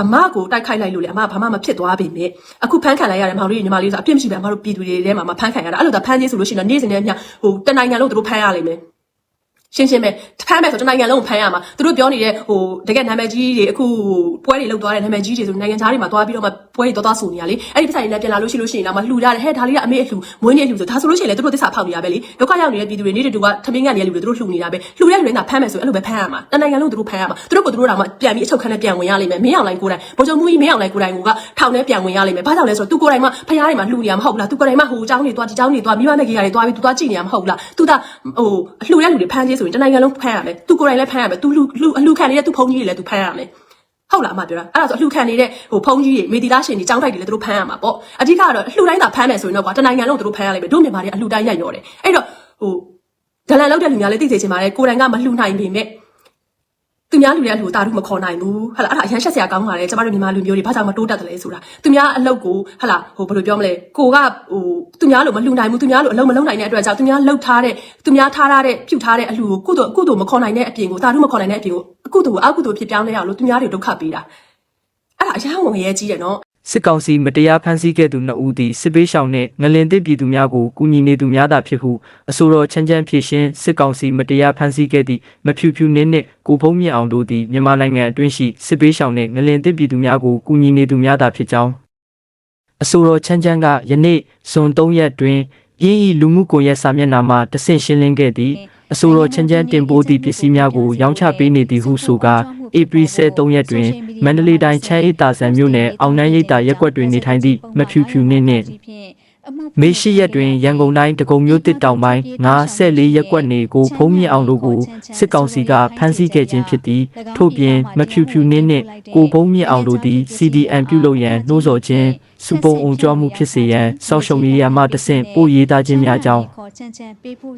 အမကိုတိုက်ခိုက်လိုက်လို့လေအမဘာမှမဖြစ်သွားပြီမြဲအခုဖမ်းခံလိုက်ရတယ်မောင်လေးညီမလေးဆိုအပြစ်မရှိပဲအမတို့ပြည်သူတွေထဲမှာမဖမ်းခံရတာအဲ့လိုသာဖမ်းခြင်းဆိုလို့ရှိရင်တော့နေ့စဉ်နဲ့အမျှဟိုတနိုင်ငံလုံးသူတို့ဖမ်းရလိမ့်မယ် ရှင်းရှင်းပဲဖမ်းမယ်ဆိုတနိုင်ငံလုံးကိုဖမ်းရမှာသူတို့ပြောနေတဲ့ဟိုတကယ်နာမည်ကြီးတွေအခုပွဲတွေလောက်သွားတဲ့နာမည်ကြီးတွေဆိုနိုင်ငံသားတွေမှာသွားပြီးတော့မှပွဲတွေသွားသွားဆိုနေရလေအဲ့ဒီပတ်ဆိုင်တွေနဲ့ပြန်လာလို့ရှိလို့ရှိရင်တော့မှလှူရတယ်ဟဲ့ဒါလေးကအမေအလှူမွေးနေ့အလှူဆိုဒါဆိုလို့ရှိရင်လည်းသူတို့သစ္စာဖောက်နေရပဲလေဒုက္ခရောက်နေတဲ့ပြည်သူတွေနေ့တူကထမင်းကန်နေတဲ့လူတွေသူတို့လှူနေတာပဲလှူတဲ့လူတွေကဖမ်းမယ်ဆိုအဲ့လိုပဲဖမ်းရမှာတနိုင်ငံလုံးသူတို့ဖမ်းရမှာသူတို့ကိုသူတို့တော့မှပြန်ပြီးအချုပ်ခန်းနဲ့ပြန်ဝင်ရလိမ့်မယ်မင်းအောင်လိုင်းကိုယ်တိုင်ဗိုလ်ချုပ်မှုကြီးမင်းအောင်လိုင်းကိုယ်တိုင်ကထောင်ထဲပြန်ဝင်ရလိမ့်မယ်ဘာကြောင့်လဲဆိုတော့သူကိုယ်တိုင်မှဖျားတွေမှာလှူနေရမှာမဟုတ်ဘူးလားသူကိုယ်တိုင်မှဟိုအကြောင်းတွေသွားဒီအကြောင်းတွေသွားမိမနဲ့ကြီးရတယ်သွားပြီးသူသွားကြည့်နေရမှာမဟုတ်ဘူးလားသူကဟိုလှူတဲ့လူတွေဖမ်းခြင်းဆိုရင်တနိုင်ငံလုံးဖမ်းရမယ်သူကိုယ်တိုင်လည်းဖမ်းရမယ်သူလှူလှူအလှူခံနေတဲ့သူဖုန်းကြီးတွေလည်းသူဖမ်းရမယ်ဟုတ်လားအမပြောတာအဲ့ဒါဆိုအလှူခံနေတဲ့ဟိုဖုန်းကြီးတွေမေတီသားရှင်တွေចောင်းတိုက်တွေလည်းသူတို့ဖမ်းရမှာပေါ့အဓိကတော့အလှူတိုင်းသာဖမ်းမယ်ဆိုရင်တော့ကွာတနိုင်ငံလုံးသူတို့ဖမ်းရလိမ့်မယ်တို့မြန်မာတွေအလှူတိုင်းရက်ရော်တယ်အဲ့တော့ဟိုဒလန်လောက်တဲ့လူများလည်းသိစေချင်ပါတယ်ကိုယ်တိုင်ကမလှူနိုင်ပေမဲ့ သူများလူတွေကလူတာတို့မခေါ်နိုင်ဘူးဟလာအဲ့ဒါအရန်ရှက်စရာကောင်းပါတယ်ကျမတို့မြန်မာလူမျိုးတွေဘာကြောင့်မတိုးတက်တယ်လဲဆိုတာသူများအလုပ်ကိုဟလာဟိုဘယ်လိုပြောမလဲကိုကဟိုသူများလိုမလှူနိုင်ဘူးသူများလိုအလုပ်မလုပ်နိုင်တဲ့အတွက်ကြောင့်သူများလှုပ်ထားတဲ့သူများထားထားတဲ့ပြုတ်ထားတဲ့အလှူကိုကုသိုလ်ကုသိုလ်မခေါ်နိုင်တဲ့အပြင်ကိုတာတို့မခေါ်နိုင်တဲ့အပြင်ကိုအကုသိုလ်ကိုအကုသိုလ်ဖြစ်ပြောင်းလဲရအောင်လို့သူများတွေဒုက္ခပေးတာအဲ့ဒါအရန်ဝင်ရဲကြီးတယ်နော် စစ်ကောင်စီမတရားဖမ်းဆီးခဲ့သူနှစ်ဦးသည်စစ်ပေးရှောင်နှင့်ငလင်သစ်ပြည်သူများကိုကူညီနေသူများသာဖြစ်ဟုအဆိုတော်ချမ်းချမ်းဖြည့်ရှင်းစစ်ကောင်စီမတရားဖမ်းဆီးခဲ့သည့်မဖြူဖြူနှင်းနှင့်ကိုဖုံးမြင့်အောင်တို့သည်မြန်မာနိုင်ငံအတွင်းရှိစစ်ပေးရှောင်နှင့်ငလင်သစ်ပြည်သူများကိုကူညီနေသူများသာဖြစ်ကြောင်းအဆိုတော်ချမ်းချမ်းကယနေ့ဇွန်3ရက်တွင်ရင်းဤလူမှုကွန်ရက်စာမျက်နှာမှာတဆင့်ရှင်းလင်းခဲ့သည့် အဆိုတော်ချမ်းချမ်းတင်ပို့သည့်ပစ္စည်းများကိုရောင်းချပေးနေသည်ဟုဆိုကာဧပြီ23ရက်တွင်မန္တလေးတိုင်းချမ်းအေးတာဆန်မြို့နယ်အောင်နှမ်းရိပ်သာရက်ကွက်တွင်နေထိုင်သည့်မဖြူဖြူနှင်းနှင့်မေရှိရက်တွင်ရန်ကုန်တိုင်းတကုံမြို့တစ်တောင်ပိုင်း94ရက်ကွက်နေကိုဖုံးမြင့်အောင်တို့ကိုစစ်ကောင်စီကဖမ်းဆီးခဲ့ခြင်းဖြစ်သည်ထို့ပြင်မဖြူဖြူနှင်းနှင့်ကိုဖုံးမြင့်အောင်တို့သည် CDM ပြုလုပ်ရန်နှိုးဆော်ခြင်းစူပုံအောင်ကြောမှုဖြစ်စေရန်စောက်ရှုံမီဒီယာမှတဆင့်ပို့ရေးသားခြင်းများကြောင်း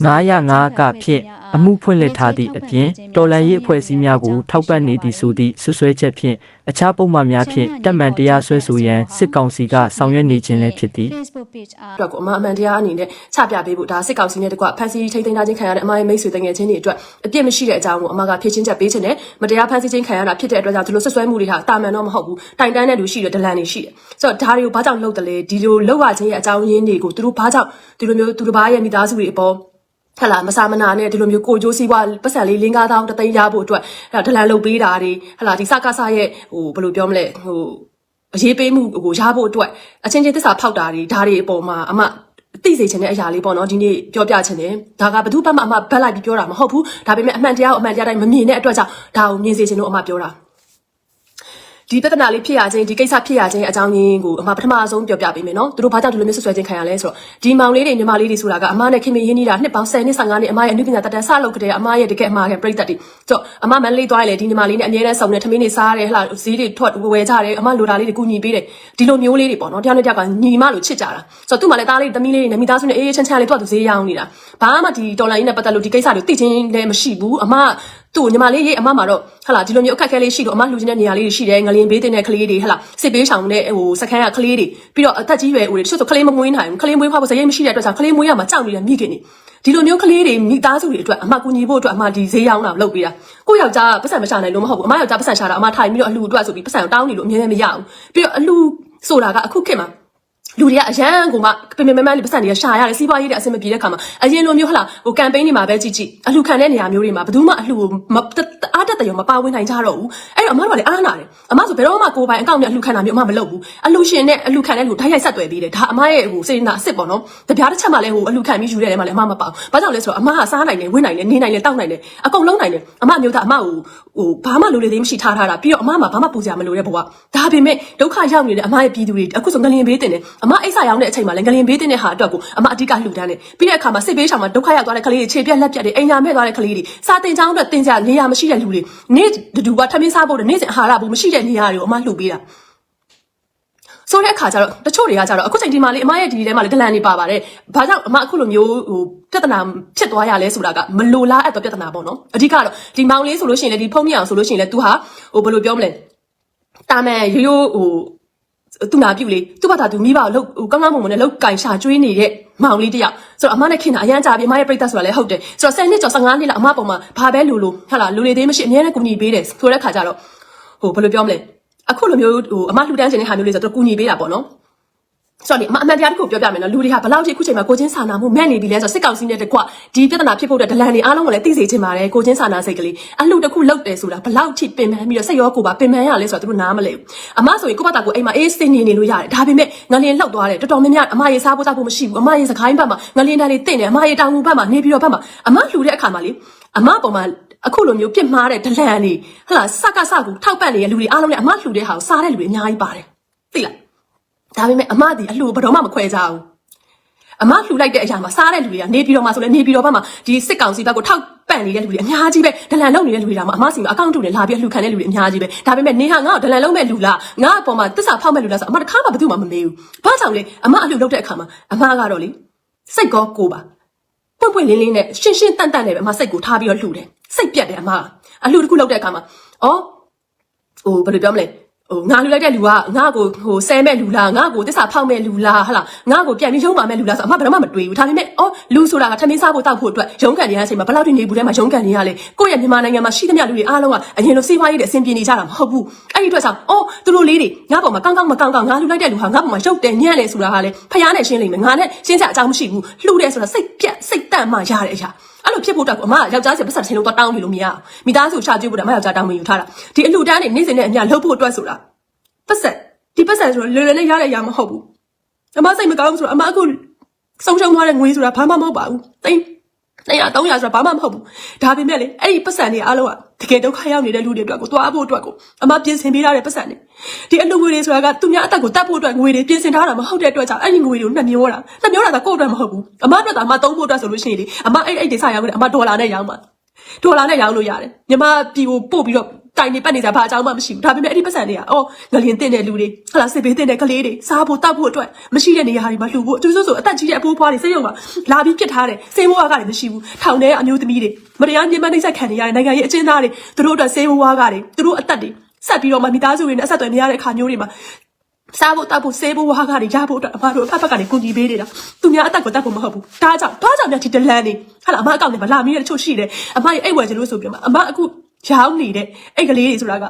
905ကဖြင့်အမှုဖွင့်လှစ်ထားသည့်အပြင်တော်လန်ရေးအဖွဲ့အစည်းများကိုထောက်ပံ့နေသည်ဆိုသည့်ဆွဆွဲချက်ဖြင့်အခြားပုံမှန်များဖြင့်တက်မှန်တရားစွဲဆိုရန်စစ်ကောင်စီကဆောင်ရွက်နေခြင်းလည်းဖြစ်သည် Facebook page အားအတွက်ကိုအမအမှန်တရားအနေနဲ့ချပြပေးဖို့ဒါစစ်ကောင်စီနဲ့တကွဖန်စီထိမ့်သိမ်းထားခြင်းခံရတဲ့အမရဲ့မိတ်ဆွေတငယ်ချင်းတွေအတွက်အပြစ်မရှိတဲ့အကြောင်းကိုအမကဖြည့်ချင်းချက်ပေးခြင်းနဲ့မတရားဖန်စီခြင်းခံရတာဖြစ်တဲ့အတွက်ကြောင့်ဒီလိုဆွဆွဲမှုတွေဟာတာမန်တော့မဟုတ်ဘူးတိုင်တန်းတဲ့လူရှိတယ်ဒလန်တွေရှိတယ်ဆိုတော့ဒါတွေကိုဘာကြောင့်လုပ်တယ်လဲဒီလိုလုပ်ရခြင်းရဲ့အကြောင်းရင်းတွေကိုသူတို့ဘာကြောင့်ဒီလိုမျိုးသူတို့ဘာရဲ့မိသားစုတွေအပေါ်ဟလာမစာမနာနဲ့ဒီလိုမျိုးကိုကြိုးစည်းပွားပတ်စံလေးလင်းကားတောင်းတသိန်းရဖို့အတွက်အဲ့ဒါဒလန်လုပ်ပေးတာတွေဟလာဒီစကားဆာရဲ့ဟိုဘယ်လိုပြောမလဲဟိုအရေးပေးမှုကိုရဖို့အတွက်အချင်းချင်းသစ္စာဖောက်တာတွေဒါတွေအပေါ်မှာအမသိစေချင်တဲ့အရာလေးပေါ့နော်ဒီနေ့ပြောပြချင်တယ်ဒါကဘယ်သူမှအမဘက်လိုက်ပြီးပြောတာမဟုတ်ဘူးဒါပေမဲ့အမှန်တရားကိုအမှန်တရားတိုင်းမမြင်တဲ့အတွက်ကြောင့်ဒါကိုမြင်စေချင်လို့အမပြောတာ ဒီပြဿနာလေးဖြစ်ရခြင်းဒီကိစ္စဖြစ်ရခြင်းအကြောင်းရင်းကိုအမပထမဆုံးပြောပြပေးမယ်နော်သူတို့ဘာကြောင့်ဒီလိုမျိုးဆွဆွဲခြင်းခံရလဲဆိုတော့ဒီမောင်လေးတွေညီမလေးတွေဆိုတာကအမနဲ့ခင်မင်းရင်းနေတာနှစ်ပေါင်း10နှစ်15နှစ်အမရဲ့အနုပညာတတ်တန်ဆလုပ်ကြတဲ့အမရဲ့တကယ်အမရဲ့ပြိတ္တတွေဆိုတော့အမမန်လေးသွားရလေဒီညီမလေးနဲ့အမြဲတမ်းစုံနေထမင်းတွေစားရတယ်ဟလာဈေးတွေထွက်ဝယ်ကြတယ်အမလိုတာလေးတွေကူညီပေးတယ်ဒီလိုမျိုးလေးတွေပေါ့နော်တယောက်နဲ့တယောက်ကညီမလိုချစ်ကြတာဆိုတော့သူ့မှာလည်းသားလေးသမီးလေးတွေနဲ့မိသားစုနဲ့အေးအေးချမ်းချမ်းလေးသူ့အတူဈေးရောင်းနေတာဘာမှဒီဒေါ်လာရင်းနဲ့ပတ်သက်လို့ဒီကိစ္စတွေသိချင်းလည်းမရှိဘူးအမ သူ့ညီမလေးရေးအမမှာတော့ဟလာဒီလိုမျိုးအခက်အခဲလေးရှိလို့အမလှူချင်တဲ့နေရာလေးတွေရှိတယ်ငလင်ဘေးတင်တဲ့ကလေးတွေဟလာစစ်ပေးဆောင်တဲ့ဟိုစခန်းကကလေးတွေပြီးတော့အသက်ကြီးရွယ်ဦးတွေတချို့ဆိုကလေးမမွေးနိုင်ဘူးကလေးမွေးဖွားဖို့စရိတ်မရှိတဲ့အတွက်ကြောင့်ကလေးမွေးရမှာကြောက်နေတဲ့မိခင်တွေဒီလိုမျိုးကလေးတွေမိသားစုတွေအတွက်အမကူညီဖို့အတွက်အမဒီဈေးရောင်းတာလုပ်ပေးတာကိုယောက်ျားပတ်စံမရှာနိုင်လို့မဟုတ်ဘူးအမယောက်ျားပတ်စံရှာတာအမထိုင်ပြီးတော့အလှူအတွက်ဆိုပြီးပတ်စံတောင်းနေလို့အမြဲတမ်းမရဘူးပြီးတော့အလှူဆိုတာကအခုခေတ်မှာ လူတွေကအရန်ကိုမှပင်ပင်မမန်းလေးပတ်စံတွေကရှာရတယ်စီးပွားရေးတွေအဆင်မပြေတဲ့ခါမှာအရင်လိုမျိုးဟလာဟိုကမ်ပိန်းတွေမှာပဲကြည့်ကြည့်အလှခံတဲ့နေရာမျိုးတွေမှာဘယ်သူမှအလှမအားတက်တယ်ရောမပါဝင်နိုင်ကြတော့ဘူးအဲ့ တော့အမတို့ကလည်းအားနာတယ်အမဆိုဘယ်တော့မှကိုယ်ပိုင်အကောင့်နဲ့အလှခံတာမျိုးအမမလုပ်ဘူးအလှရှင်နဲ့အလှခံတဲ့လူဓာတ်ရိုက်ဆက်သွယ်ပေးတယ်ဒါအမရဲ့ဟိုစေနာအစ်စ်ပေါ့နော်တပြားတစ်ချက်မှလည်းဟိုအလှခံပြီးယူတဲ့နေရာမှာလည်းအမမပါဘူးဘာကြောင့်လဲဆိုတော့အမကစားနိုင်တယ်ဝင်နိုင်တယ်နေနိုင်တယ်တောက်နိုင်တယ်အကုန်လုံးနိုင်တယ်အမမျိုးသားအမကိုဟိုဘာမှလိုလေသေးမရှိထားထားတာပြီးတော့အမမှာဘာမှပူစရာမလိုတဲ့ဘဝဒါပေမဲ့ဒုက္ခရောက်နေတဲ့အမရဲ့ပြည်သူတွေအခုဆိုငလင်ဘေးတင်တယ်အမအိတ်ဆာရောက်တဲ့အချိန်မှာလည်းငလင်ဘေးတင်တဲ့ဟာအတွက်ကိုအမအဓိကလှူဒန်းတယ်ပြီးတဲ့အခါမှာစစ်ဘေးရှောင်မှာဒုက္ခရောက်သွားတဲ့ကလေးတွေခြေပြက်လက်ပြက်တွေအိမ်ညာမဲ့သွားတဲ့ကလေးတွေစာတင်ချောင်းအတွက်တင်ကြနေရာမရှိတဲ့လူတွေနေ့တူကထမင်းစားဖို့နေ့စဉ်အာဟာရဘူးမရှိတဲ့နေရာတွေကိုအမလှူပေးတာဆိုတဲ့အခါကျတော့တချို့တွေကကျတော့အခုချိန်ဒီမှာလေအမရဲ့ဒီထဲမှာလေဒလန်နေပါပါတယ်။ဘာကြောင့်အမအခုလိုမျိုးဟိုပြဿနာဖြစ်သွားရလဲဆိုတာကမလိုလားအပ်တော့ပြဿနာပေါ့နော်။အဓိကတော့ဒီမောင်လေးဆိုလို့ရှိရင်လေဒီဖုန်းမြအောင်ဆိုလို့ရှိရင်လေ तू ဟာဟိုဘယ်လိုပြောမလဲ။တာမန်ရိုးရိုးဟို သူနာပြုတ်လေသူ့ဘာသာသူမိဘကိုလှုပ်ဟိုကောင်းကောင်းမွန်မွန်နဲ့လှုပ်ကင်ရှာကျွေးနေတဲ့မောင်လေးတယောက်ဆိုတော့အမနဲ့ခင်တာအရန်ကြာပြီအမရဲ့ပြိတ္တဆိုတာလည်းဟုတ်တယ်ဆိုတော့10နှစ်ကျော်15နှစ်လောက်အမပုံမှာဘာပဲလူလူဟာလာလူလေသေးမရှိအများနဲ့ကူညီပေးတယ်ဆိုတဲ့ခါကျတော့ဟိုဘယ်လိုပြောမလဲအခုလိုမျိုးဟိုအမလှူဒန်းခြင်းတဲ့ဟာမျိုးလေးဆိုတော့ကူညီပေးတာပေါ့နော် ဆိုတော့လေအမအမှန်တရားတစ်ခုပြောပြမယ်နော်လူတွေကဘလောက်ထိအခုချိန်မှာကိုချင်းစာနာမှုမဲ့နေပြီလဲဆိုတော့စစ်ကောင်စီနဲ့တကွဒီပြဿနာဖြစ်ဖို့အတွက်ဒလန်တွေအားလုံးကိုလည်းသိစေချင်ပါတယ်ကိုချင်းစာနာစိတ်ကလေးအလှတစ်ခုလောက်တယ်ဆိုတာဘလောက်ထိပင်ပန်းပြီးတော့စိတ်ရောကိုယ်ပါပင်ပန်းရလဲဆိုတော့သူတို့နားမလဲဘူးအမဆိုရင်ကိုယ့်ဘာသာကိုအိမ်မှာအေးစင်နေနေလို့ရတယ်ဒါပေမဲ့ငလျင်လှောက်သွားတယ်တော်တော်များများအမရေစားဖို့တောက်ဖို့မရှိဘူးအမရေစကိုင်းဘက်မှာငလျင်တန်းလေးတင့်တယ်အမရေတောင်ငူဘက်မှာနေပြီးတော့ဘက်မှာအမလှူတဲ့အခါမှာလေအမပေါ်မှာအခုလိုမျိုးပြစ်မှားတဲ့ဒလန်တွေဟလာစကစကူထောက်ပံ့နေတဲ့လူတွေအားလုံးလည်းအမလှူတဲ့ဟာကိုစားတဲ့လူတွေအများကြီးပါတယ်သိလား ဒါပေမဲ့အမဒီအလှဘယ်တော့မှမခွဲကြဘူးအမလှူလိုက်တဲ့အရာမှာစားတဲ့လူတွေကနေပြည်တော်မှာဆိုလဲနေပြည်တော်ဘက်မှာဒီစစ်ကောင်စီဘက်ကိုထောက်ပံ့နေတဲ့လူတွေအများကြီးပဲဒလန်လုံးနေတဲ့လူတွေတောင်မှအမစီမှာအကောင့်တူနဲ့လာပြီးလှူခံတဲ့လူတွေအများကြီးပဲဒါပေမဲ့နေဟာငါ့ကိုဒလန်လုံးမဲ့လူလားငါ့အပေါ်မှာတစ္ဆာဖောက်မဲ့လူလားဆိုအမတခါမှဘယ်သူမှမမေးဘူးဘာကြောင့်လဲအမအလှလုပ်တဲ့အခါမှာအမကတော့လေစိတ်ကောကိုပါပွင့်ပွင့်လင်းလင်းနဲ့ရှင်းရှင်းတန့်တန့်နဲ့ပဲအမစိတ်ကိုထားပြီးတော့လှူတယ်စိတ်ပြတ်တယ်အမအလှတစ်ခုလုပ်တဲ့အခါမှာအော်ဟိုဘယ်လိုပြောမလဲ ဟိုငါလူလိုက်တဲ့လူကငါ့ကိုဟိုဆဲမဲ့လူလားငါ့ကိုတစ္ဆာဖောက်မဲ့လူလားဟဟလားငါ့ကိုပြန်ပြီးရုံးပါမဲ့လူလားဆိုအမဘယ်တော့မှမတွေးဘူးဒါပေမဲ့အော်လူဆိုတာကထမင်းစားဖို့တောက်ဖို့အတွက်ရုံးကန်နေရတဲ့အချိန်မှာဘယ်လောက်ထိနေဘူးထဲမှာရုံးကန်နေရလဲကိုယ့်ရဲ့မြန်မာနိုင်ငံမှာရှိသမျှလူတွေအားလုံးကအရင်လိုစီးပွားရေးတွေအဆင်ပြေနေကြတာမဟုတ်ဘူးအဲ့ဒီအတွက်ဆောင်အော်သူတို့လေးတွေငါ့ပေါ်မှာကောင်းကောင်းမကောင်းကောင်းငါလူလိုက်တဲ့လူဟာငါ့ပေါ်မှာရုပ်တယ်ညံ့တယ်ဆိုတာဟာလေဖျားနဲ့ရှင်းလိမ့်မယ်ငါနဲ့ရှင်းစရာအကြောင်းမရှိဘူးလှူတယ်ဆိုတာစိတ်ပြက်စိတ်တန့်မှရတဲ့အရာ အဲ့လိုဖြစ်ဖို့တော့အမကယောက်ျားစီပတ်စံချင်းလုံးတော့တောင်းပြီးလို့မရအောင်မိသားစုချကြည့်ဖို့တော့အမယောက်ျားတောင်းမယူထားတာဒီအလှူတန်းနေနေ့စဉ်နဲ့အမျှလှုပ်ဖို့အတွက်ဆိုတာပတ်ဆက်ဒီပတ်ဆက်ဆိုတော့လွယ်လွယ်နဲ့ရတဲ့အရာမဟုတ်ဘူးအမစိတ်မကောင်းဘူးဆိုတော့အမအခုဆုံးရှုံးသွားတဲ့ငွေဆိုတာဘာမှမဟုတ်ပါဘူးတိတ် 300 300ဆိုတာဘာမှမဟုတ်ဘူးဒါပေမဲ့လေအဲ့ဒီပတ်စံတွေအားလုံးကတကယ်ဒုက္ခရောက်နေတဲ့လူတွေအတွက်ကိုသွားဖို့အတွက်ကိုအမပြင်ဆင်ပေးထားတဲ့ပတ်စံတွေဒီအလူငွေတွေဆိုတာကသူများအသက်ကိုတတ်ဖို့အတွက်ငွေတွေပြင်ဆင်ထားတာမဟုတ်တဲ့အတွက်ကြောင့်အဲ့ဒီငွေတွေကိုနှမျောတာနှမျောတာကကိုယ့်အတွက်မဟုတ်ဘူးအမအတွက်သာအမသုံးဖို့အတွက်ဆိုလို့ရှိရင်လေအမအဲ့အဲ့ဒီစရောက်တယ်အမဒေါ်လာနဲ့ရောင်းပါဒေါ်လာနဲ့ရောင်းလို့ရတယ်မြန်မာပြည်ကိုပို့ပြီးတော့ တိုင်နေပတ်နေကြဘာအကြောင်းမှမရှိဘူးဒါပေမဲ့အဲ့ဒီပတ်စံတွေကအော်ငလျင်တင်တဲ့လူတွေဟလာစစ်ဘေးတင်တဲ့ကလေးတွေစားဖို့တောက်ဖို့အတွက်မရှိတဲ့နေရာတွေမှာလှူဖို့အတူတူဆိုအသက်ကြီးတဲ့အဖိုးဖွားတွေစိတ်ရုံမှာလာပြီးပြစ်ထားတယ်စေဘဝကလည်းမရှိဘူးထောင်ထဲအမျိုးသမီးတွေမတရားညှဉ်းပန်းနှိပ်စက်ခံနေရတဲ့နိုင်ငံရေးအကျဉ်းသားတွေသူတို့အတွက်စေဘဝကတွေသူတို့အသက်တွေဆက်ပြီးတော့မှမိသားစုတွေနဲ့အဆက်အသွယ်မရတဲ့အခါမျိုးတွေမှာစားဖို့တောက်ဖို့ဆေးဖို့ဝါးကားတွေရဖို့အတွက်အမတို့အဖက်ဖက်ကနေကူညီပေးနေတာသူများအသက်ကိုတတ်ဖို့မဟုတ်ဘူးဒါကြောင့်ဘာကြောင့်များဒီဒလန်နေဟာလားအမအကောင့်နဲ့မလာမီးတဲ့တချို့ရှိတယ်အမရဲ့အိတ်ဝယ်ချင်လို့ဆိုပြီးတော့အမအခု ရောင်းနေတဲ့အိတ်ကလေးတွေဆိုတာက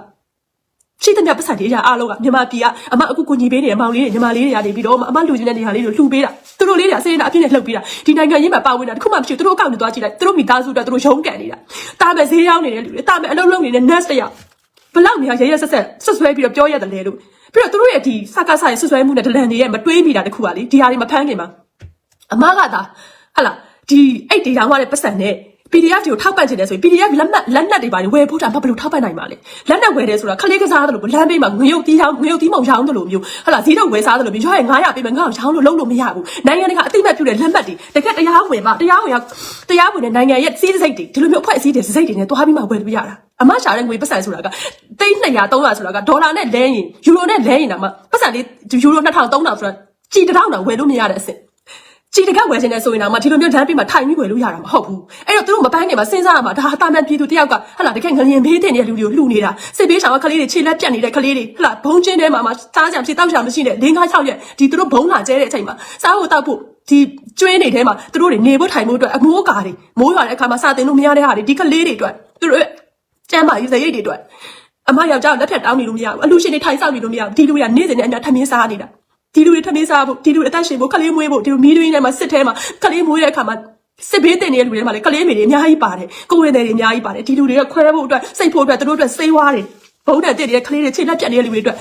ရှိတဲ့မြတ်ပတ်စံတွေအရာအားလုံးကမြန်မာပြည်ကအမအခုကူညီပေးနေတဲ့မောင်လေးတွေညီမလေးတွေကနေပြီးတော့အမလူချင်းတဲ့နေရာလေးတွေလှူပေးတာသူတို့လေးတွေအစေးနာအပြည့်နဲ့လှုပ်ပေးတာဒီနိုင်ငံရေးမှာပါဝင်တာတခုမှမရှိဘူးသူတို့အကောင့်တွေသွားကြည့်လိုက်သူတို့မိသားစုတွေသူတို့ရုံးကန်နေတာတာမဲ့ဈေးရောက်နေတဲ့လူတွေတာမဲ့အလုံးလုံးနေတဲ့ nurse တယောက်ဘလောက်များရရဆက်ဆက်ဆွဆွဲပြီးတော့ပြောရတယ်လေလို့ပြီးတော့သူတို့ရဲ့ဒီစကားဆိုင်ဆွဆွဲမှုနဲ့ဒလန်တွေရဲ့မတွေးမိတာတခုပါလေဒီဟာတွေမဖမ်းခင်မှာအမကသာဟလာဒီအဲ့ဒီတောင်ရတဲ့ပတ်စံနဲ့ PDF တွေကိုထောက်ပံ့ချင်တယ်ဆိုရင် PDF လက်မှတ်လက်နက်တွေပါလေဝယ်ဖို့တာမဘယ်လိုထောက်ပံ့နိုင်ပါလဲလက်နက်ဝယ်တယ်ဆိုတာခလေးကစားတယ်လို့လမ်းဘေးမှာငရုတ်တီးချောင်းငရုတ်တီးမောင်ရောင်းတယ်လို့မျိုးဟလာဈေးတော့ဝယ်စားတယ်လို့မျိုးရွာရဲ့900ပေးမယ်ငါ့ကိုရောင်းလို့လုံးလို့မရဘူးနိုင်ငံတကာအသိမဲ့ပြုတဲ့လက်မှတ်တွေတကယ်တရားဝင်မှာတရားဝင်ရတရားဝင်တဲ့နိုင်ငံရဲ့စီးစိတ်တွေဒီလိုမျိုးအဖွဲ့အစည်းတွေစိတ်တွေနဲ့တွားပြီးမှဝယ်လို့ရတာအမရှာတဲ့ငွေပတ်စံဆိုတာကတိတ်200 300ဆိုတာကဒေါ်လာနဲ့လဲရင်ယူရိုနဲ့လဲရင်တော့မှပတ်စံလေးယူရို2000 3000ဆိုတာကြည်တောင်းတော့ဝယ်လို့မရတဲ့အစ်စ် ကြည်တကက်ဝယ်ခြင်းနဲ့ဆိုရင်တော့မဒီလိုမျိုးဒန်းပြီးမှထိုင်ပြီးဝယ်လို့ရတာမဟုတ်ဘူးအဲ့တော့သူတို့မပန်းနေမှာစဉ်းစားရမှာဒါတာမန်ပြည်သူတယောက်ကဟလာတကယ်ငလျင်ဘေးတင်နေတဲ့လူတွေကိုလှူနေတာစစ်ဘေးဆောင်ကကလေးတွေခြေလက်ပြတ်နေတဲ့ကလေးတွေဟလာဘုံချင်းထဲမှာမှစားကြံဖြစ်တောက်ချာမရှိတဲ့၄၅၆ရက်ဒီသူတို့ဘုံလာကျဲတဲ့အချိန်မှာစားဖို့တောက်ဖို့ဒီကျွေးနေထဲမှာသူတို့တွေနေဖို့ထိုင်ဖို့အတွက်အမိုးအကာတွေမိုးရွာတဲ့အခါမှာစာတင်လို့မရတဲ့ဟာတွေဒီကလေးတွေအတွက်သူတို့ရဲ့ကျမ်းမာရေးစရိတ်တွေအတွက်အမယောက်ျားလက်ထက်တောင်းနေလို့မရဘူးအလူရှင်တွေထိုင်ဆောင်နေလို့မရဘူးဒီလူတွေကနေ့စဉ်နဲ့အများထမင်းစားနေတာ ဒီလူတွေထမင်းစားဖို့ဒီလူတွေအသက်ရှင်ဖို့ခလေးမွေးဖို့ဒီလိုမီးတွင်းထဲမှာစစ်ထဲမှာခလေးမွေးတဲ့အခါမှာစစ်ဘေးတင်နေတဲ့လူတွေမှာလည်းခလေးမေတွေအများကြီးပါတယ်ကိုယ်ဝင်တွေအများကြီးပါတယ်ဒီလူတွေကခွဲဖို့အတွက်စိတ်ဖို့အတွက်သူတို့အတွက်စေးဝါးတွေဘုံနဲ့တည့်တဲ့ခလေးတွေခြေလက်ပြတ်နေတဲ့လူတွေအတွက်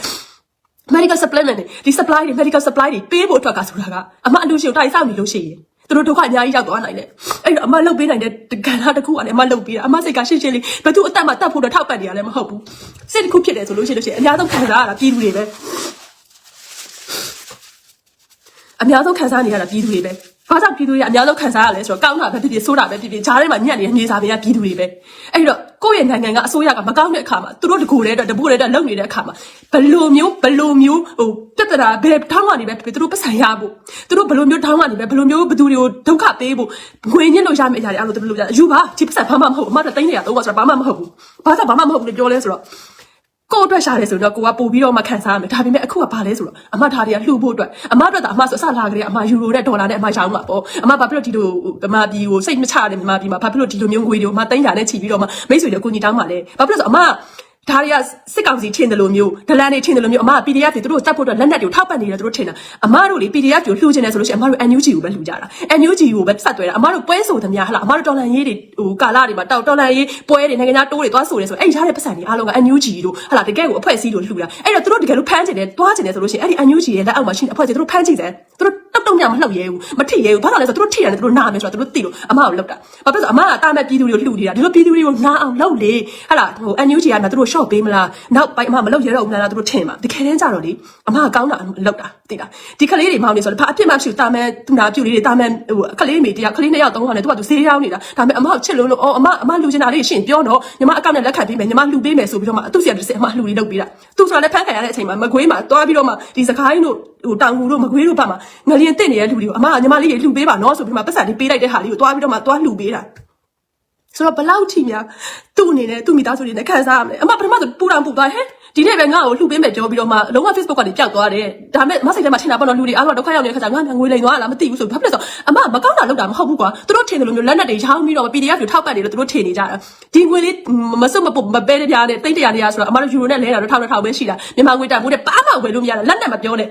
medical supplement တွေဒီ supply တွေ medical supply တွေပေးဖို့အတွက်ကဆိုတာကအမအလူရှင်ကိုတိုင်ဆောင်နေလို့ရှိရင်သူတို့ဒုက္ခအများကြီးရောက်သွားနိုင်တယ်အဲ့တော့အမလုတ်ပေးနိုင်တဲ့ကဏ္ဍတစ်ခုကလည်းအမလုတ်ပေးတာအမစိတ်ကရှင်းရှင်းလေးဘယ်သူအသက်မှတတ်ဖို့တော့ထောက်ပံ့နေရလည်းမဟုတ်ဘူးစိတ်တစ်ခုဖြစ်တယ်ဆိုလို့ရှိရင်လို့ရှိရင်အများဆုံးခံစားရတာပြည်သူတွေပဲ အများဆုံးခံစားနေရတာပြည်သူတွေပဲ။ဘာကြောင့်ပြည်သူတွေကအများဆုံးခံစားရလဲဆိုတော့ကောင်းတာပဲဖြစ်ဖြစ်ဆိုးတာပဲဖြစ်ဖြစ်ဂျားထဲမှာညံ့နေတဲ့နေစာတွေကပြည်သူတွေပဲ။အဲ့တော့ကိုယ့်ရဲ့နိုင်ငံကအစိုးရကမကောင်းတဲ့အခါမှာသူတို့တကူတဲ့အတွက်တပူတဲ့အတွက်လုံနေတဲ့အခါမှာဘယ်လိုမျိုးဘယ်လိုမျိုးဟိုပြဿနာဘယ်ထောင်းကနေပဲဖြစ်ဖြစ်သူတို့ပတ်စံရဖို့သူတို့ဘယ်လိုမျိုးထောင်းကနေပဲဘယ်လိုမျိုးဘသူတွေကိုဒုက္ခပေးဖို့ငွေညှစ်လို့ရမယ့်အရာတွေအားလုံးသူတို့လုပ်ကြတယ်။ယူပါဒီပတ်စံဘာမှမဟုတ်ဘူး။အမတို့တိုင်းနေရတော့ဆိုတာဘာမှမဟုတ်ဘူး။ဘာသာဘာမှမဟုတ်ဘူးလို့ပြောလဲဆိုတော့ ကိုယ့်အတွက်ရှာတယ်ဆိုတော့ကိုကပို့ပြီးတော့မှခံစားရမယ်ဒါပေမဲ့အခုကဘာလဲဆိုတော့အမထားတွေကလှူဖို့အတွက်အမအတွက်ဒါအမဆိုအစလာကလေးအမယူရိုနဲ့ဒေါ်လာနဲ့အမရောင်းမှာပေါ့အမဘာဖြစ်လို့ဒီလိုဗမာပြည်ကိုစိတ်မချတယ်ဗမာပြည်မှာဘာဖြစ်လို့ဒီလိုမျိုးငွေတွေကိုအမတိုင်းတာနဲ့ချီပြီးတော့မှမိတ်ဆွေတွေအကူညီတောင်းပါလဲဘာဖြစ်လို့ဆိုအမ ဒါတွေကစစ်ကောင်စီထင်တယ်လို့မျိုးဒလန်တွေထင်တယ်လို့မျိုးအမက PDF တွေသူတို့စက်ဖို့အတွက်လက်နက်တွေကိုထောက်ပံ့နေတယ်သူတို့ထင်တာအမတို့လေ PDF ကိုလှူချင်တယ်ဆိုလို့ရှိရင်အမတို့ NUG ကိုပဲလှူကြတာ NUG ကိုပဲဆက်သွဲတာအမတို့ပွဲဆိုသမျှဟလာအမတို့တော်လန်ရေးတွေဟိုကာလာတွေမှာတော်တော်လန်ရေးပွဲတွေနိုင်ငံခြားတိုးတွေသွားဆိုတယ်ဆိုအဲ့ရတဲ့ပတ်စံတွေအားလုံးက NUG တို့ဟလာတကယ်ကိုအဖွဲ့အစည်းတို့လှူတာအဲ့တော့သူတို့တကယ်လို့ဖမ်းချင်တယ်တွားချင်တယ်ဆိုလို့ရှိရင်အဲ့ဒီ NUG ရဲ့လက်အောက်မှာရှိတဲ့အဖွဲ့အစည်းသူတို့ဖမ်းကြည့်တယ်သူတို့ တောက်တုံညမလှုပ်ရဲဘူးမထိရဲဘူးဘာလို့လဲဆိုတော့သူတို့ထိရတယ်သူတို့နားမယ်ဆိုတော့သူတို့သိလို့အမကိုလှုပ်တာဘာဖြစ်လို့အမကတာမဲ့ပြည်သူတွေကိုလှူနေတာဒီလိုပြည်သူတွေကိုနားအောင်လှုပ်လေဟလာဟို NUG ကမှသူတို့ short ပေးမလားနောက်ပိုင်းအမမလှုပ်ရတော့ဘူးလားသူတို့ထင်မှာတကယ်တမ်းကြတော့လေအမကကောင်းတာလှုပ်တာ သိလားဒီကလေးတွေမောင်းနေဆိုတော့ဘာအပြစ်မှမရှိဘူးတာမဲ့သူနာပြုတ်လေးတွေတာမဲ့ဟိုကလေးမိတရားကလေးနှစ်ယောက်သုံးယောက်နဲ့သူကသူဈေးရောက်နေတာဒါပေမဲ့အမကိုချစ်လို့လို့အော်အမအမလှူချင်တာလေးရှင်းပြောတော့ညီမအကောင့်နဲ့လက်ခံပေးမယ်ညီမလှူပေးမယ်ဆိုပြီးတော့မှသူ့စီကတစ်စက်အမလှူလေးလုပ်ပေးတာသူဆိုတာလည်းဖန်ခံရတဲ့အချိန်မှာမကွေးမှာတွားပြီးတော့မှဒီစကိုင်းတို့ဟိုတောင်ကူတို့မကွေးတို့ဘက်မှာငလျင်တက်နေတဲ့လူတွေကိုအမကညီမလေးလှူပေးပါနော်ဆိုပြီးမှပတ်စံလေးပေးလိုက်တဲ့ဟာလေးကိုတွားပြီးတော့မှတွားလှူပေးတာဆိုတော့ဘလောက်ထိများသူ့အနေနဲ့သူ့မိသားစုတွေနဲ့ခံစားရမလဲအမပထမဆိုပူတောင်ပူသွားဟဲ့ ဒီနေ့ပဲငါ့ကိုလှူပေးမယ်ပြောပြီးတော့မှလုံးဝ Facebook ကနေပျောက်သွားတယ်ဒါပေမဲ့မစိတ်ထဲမှာထင်တာပေါ့နော်လူတွေအားလုံးဒုက္ခရောက်နေတဲ့ခါကျငါငွေလိမ်သွားလားမသိဘူးဆိုဘာဖြစ်လဲဆိုအမမကောင်းတာလုပ်တာမဟုတ်ဘူးကွာသူတို့ထင်တယ်လို့မျိုးလက်နက်တွေရောင်းပြီးတော့ PDF တွေထောက်ပံ့နေလို့သူတို့ထင်နေကြတာဒီငွေလေးမစွတ်မပုတ်မပဲတဲ့ပြားနဲ့တိတ်တရာနေရဆိုတော့အမတို့ယူရိုနဲ့လဲတာတော့ထောက်ထောက်ပဲရှိတာမြန်မာငွေတက်ဘူးတဲ့ဘာမှဝယ်လို့မရတာလက်နက်မပြောနဲ့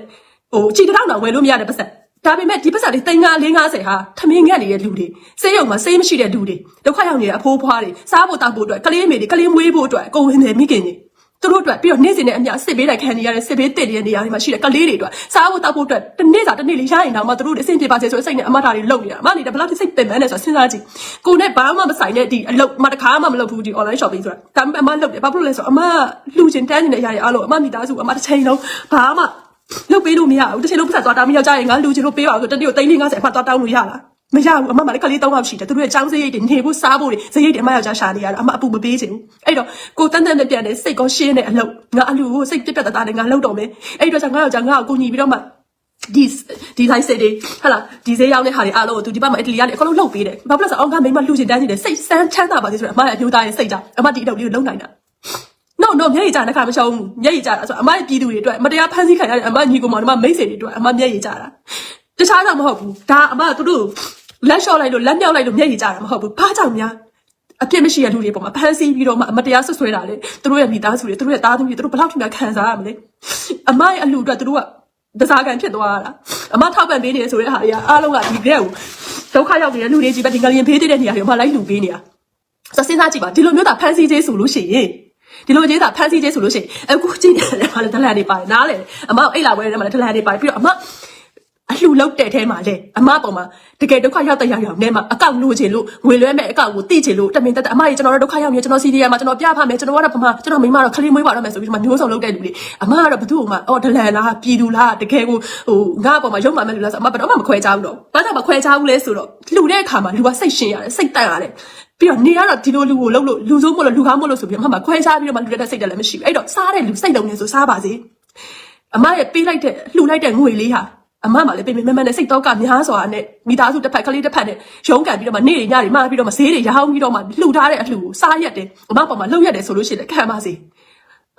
ဟိုချီတောင်းတာဝယ်လို့မရတဲ့ပတ်စံဒါပေမဲ့ဒီပတ်စံတွေတင်ငါ450ဟာထမင်းငတ်နေတဲ့လူတွေစေးရုံမှာစေးမရှိတဲ့လူတွေဒုက္ခရောက်နေတဲ့အဖိုးဖွားတွေစားဖို့တောက်ဖို့အတွက်ကလေးမေတွေကလေးမွေးဖို့အတွက်ကိုယ်ဝင်နေမိခင်တွေ သူတို့အတွက်ပြီးတော့နေ့စဉ်နဲ့အမျှစစ်ဘေးတိုက်ခံနေရတဲ့စစ်ဘေးတစ်တဲ့နေရာတွေမှာရှိတဲ့ကလေးတွေအတွက်စားဖို့တောက်ဖို့အတွက်တစ်နေ့စာတစ်နေ့လေးရရင်တော့မှသူတို့အဆင်ပြေပါစေဆိုတဲ့စိတ်နဲ့အမတာတွေလုပ်နေတာအမနေတဲ့ဘယ်လောက်ထိစိတ်ပင်ပန်းနေဆိုတော့စဉ်းစားကြည့်ကိုနဲ့ဘာမှမဆိုင်တဲ့ဒီအလုပ်မတစ်ခါမှမလုပ်ဘူးဒီ online shopping ဆိုတာဒါပေမဲ့အမလုပ်တယ်ဘာဖြစ်လို့လဲဆိုတော့အမလှူချင်တန်းနေတဲ့အရာတွေအားလုံးအမမိသားစုအမတစ်ချိန်လုံးဘာမှလုပ်ပေးလို့မရဘူးတစ်ချိန်လုံးပတ်သက်သွားတာမယောက်ျားရင်ငါလူချင်လို့ပေးပါဆိုတတိကို350အဖတ်သွားတောင်းလို့ရလား မရဘူးအမမလည်းကလေး3ယောက်ရှိတယ်သူတို့ရဲ့ចောင်းစရိတ်တွေနေဖို့စားဖို့တွေစရိတ်တွေအမယောက်ျားရှာနေရတာအမအပူမပေးချင်ဘူးအဲ့တော့ကိုတန်းတန်းနဲ့ပြန်တယ်စိတ်ကောရှင်းတဲ့အလုပ်ငါအလူကိုစိတ်ပြက်ပြက်တသားနဲ့ငါလှုပ်တော့မယ်အဲ့ဒီတော့ကျငါယောက်ျားငါ့ကိုကိုညီပြီးတော့မှဒီဒီတိုင်းစိတ်တွေဟာလာဒီဈေးရောက်တဲ့ဟာတွေအားလုံးကိုသူဒီဘက်မှာအီတလီကနေအကုန်လုံးလှုပ်ပေးတယ်ဘာဖြစ်လို့လဲဆိုတော့အော်ငါမိမလှူချင်တန်းချင်တယ်စိတ်စမ်းချမ်းသာပါစေဆိုတော့အမရဲ့အမျိုးသားရဲ့စိတ်ကြောင့်အမဒီအလုပ်လေးကိုလုပ်နိုင်တာ no no မျက်ရည်ကြတဲ့ခါမရှောင်းဘူးမျက်ရည်ကြတာဆိုတော့အမရဲ့ပြည်သူတွေအတွက်မတရားဖန်ဆီးခံရတဲ့အမညီကောင်မတို့မိတ်ဆွေတွေအတွက်အမမျက်ရည်ကြတာတခြားတော့မဟုတ်ဘူးဒါအမကသူတို့ လက်လျှော့လိုက်လို့လက်မြောက်လိုက်လို့မျက်ရည်ကြတာမဟုတ်ဘူးဘာကြောင့်များအပြစ်မရှိတဲ့လူတွေပေါ်မှာဖန်ဆီးပြီးတော့မှမတရားဆွဆွဲတာလေသူတို့ရဲ့မိသားစုတွေသူတို့ရဲ့သားသမီးတွေသူတို့ဘယ်လောက်ထိများခံစားရမလဲအမရဲ့အလူအတွက်သူတို့ကတစားကန်ဖြစ်သွားတာအမထောက်ပံ့ပေးနေဆိုတဲ့ဟာတွေကအားလုံးကဒီကဲကိုဒုက္ခရောက်နေတဲ့လူတွေကြီးပဲဒီငလျင်ဖေးတဲ့နေရာတွေမှာလိုက်လူပေးနေတာဆိုတော့စဉ်းစားကြည့်ပါဒီလိုမျိုးသာဖန်ဆီးသေးဆိုလို့ရှိရင်ဒီလိုကြီးသာဖန်ဆီးသေးဆိုလို့ရှိရင်အခုကြည့်ရတယ်မှာလည်းဒလန်တွေပါတယ်နားလေအမအိတ်လာဝဲတယ်မှာလည်းဒလန်တွေပါတယ်ပြီးတော့အမ အလှလောက်တဲ့အထဲမှာလေအမပေါ်မှာတကယ်ဒုက္ခရောက်တဲ့ရောက်ရောက်နဲ့မှာအကောက်လိုချင်လို့ငွေလွှဲမဲ့အကောက်ကိုတိချင်လို့တမင်တက်တက်အမကြီးကျွန်တော်တို့ဒုက္ခရောက်နေကျွန်တော်စီဒီယာမှာကျွန်တော်ပြဖမယ်ကျွန်တော်ကတော့ပမာကျွန်တော်မိမတော့ခလေးမွေးပါတော့မယ်ဆိုပြီးမှမျိုးစုံလုပ်တဲ့လူတွေအမကတော့ဘသူ့မှာအော်ဒလန်လားပြည်သူလားတကယ်ကိုဟိုငါအပေါ်မှာရုံမှမဲ့လူလားဆိုအမဘယ်တော့မှမခွဲချဘူးတော့ဘာကြောင့်မခွဲချဘူးလဲဆိုတော့လှူတဲ့အခါမှာလူကစိတ်ရှင်ရတယ်စိတ်တက်ရတယ်ပြီးတော့နေရတော့ဒီလိုလူကိုလှုပ်လို့လူစိုးမို့လို့လူကားမို့လို့ဆိုပြီးအမမခွဲခြားပြီးတော့မှလူတက်တဲ့စိတ်တက်လည်းမရှိဘူးအဲ့တော့စားတဲ့လူစိတ်လုံးနေဆိုစားပါစေအမရဲ့ပေးလိုက်တဲ့လှူလိုက်တဲ့ငွေလေးဟာ အမမှလည်းပြင်ပြင်မမနဲ့စိတ်တော့ကများစွာနဲ့မိသားစုတစ်ဖက်ကလေးတစ်ဖက်နဲ့ရုန်းကန်ပြီးတော့မှနေ့တွေညတွေမှာပြီးတော့မှဈေးတွေရောင်းပြီးတော့မှလှူထားတဲ့အလှူကိုစားရက်တယ်အမပေါ်မှာလှုပ်ရက်တယ်ဆိုလို့ရှိရင်ခံပါစေ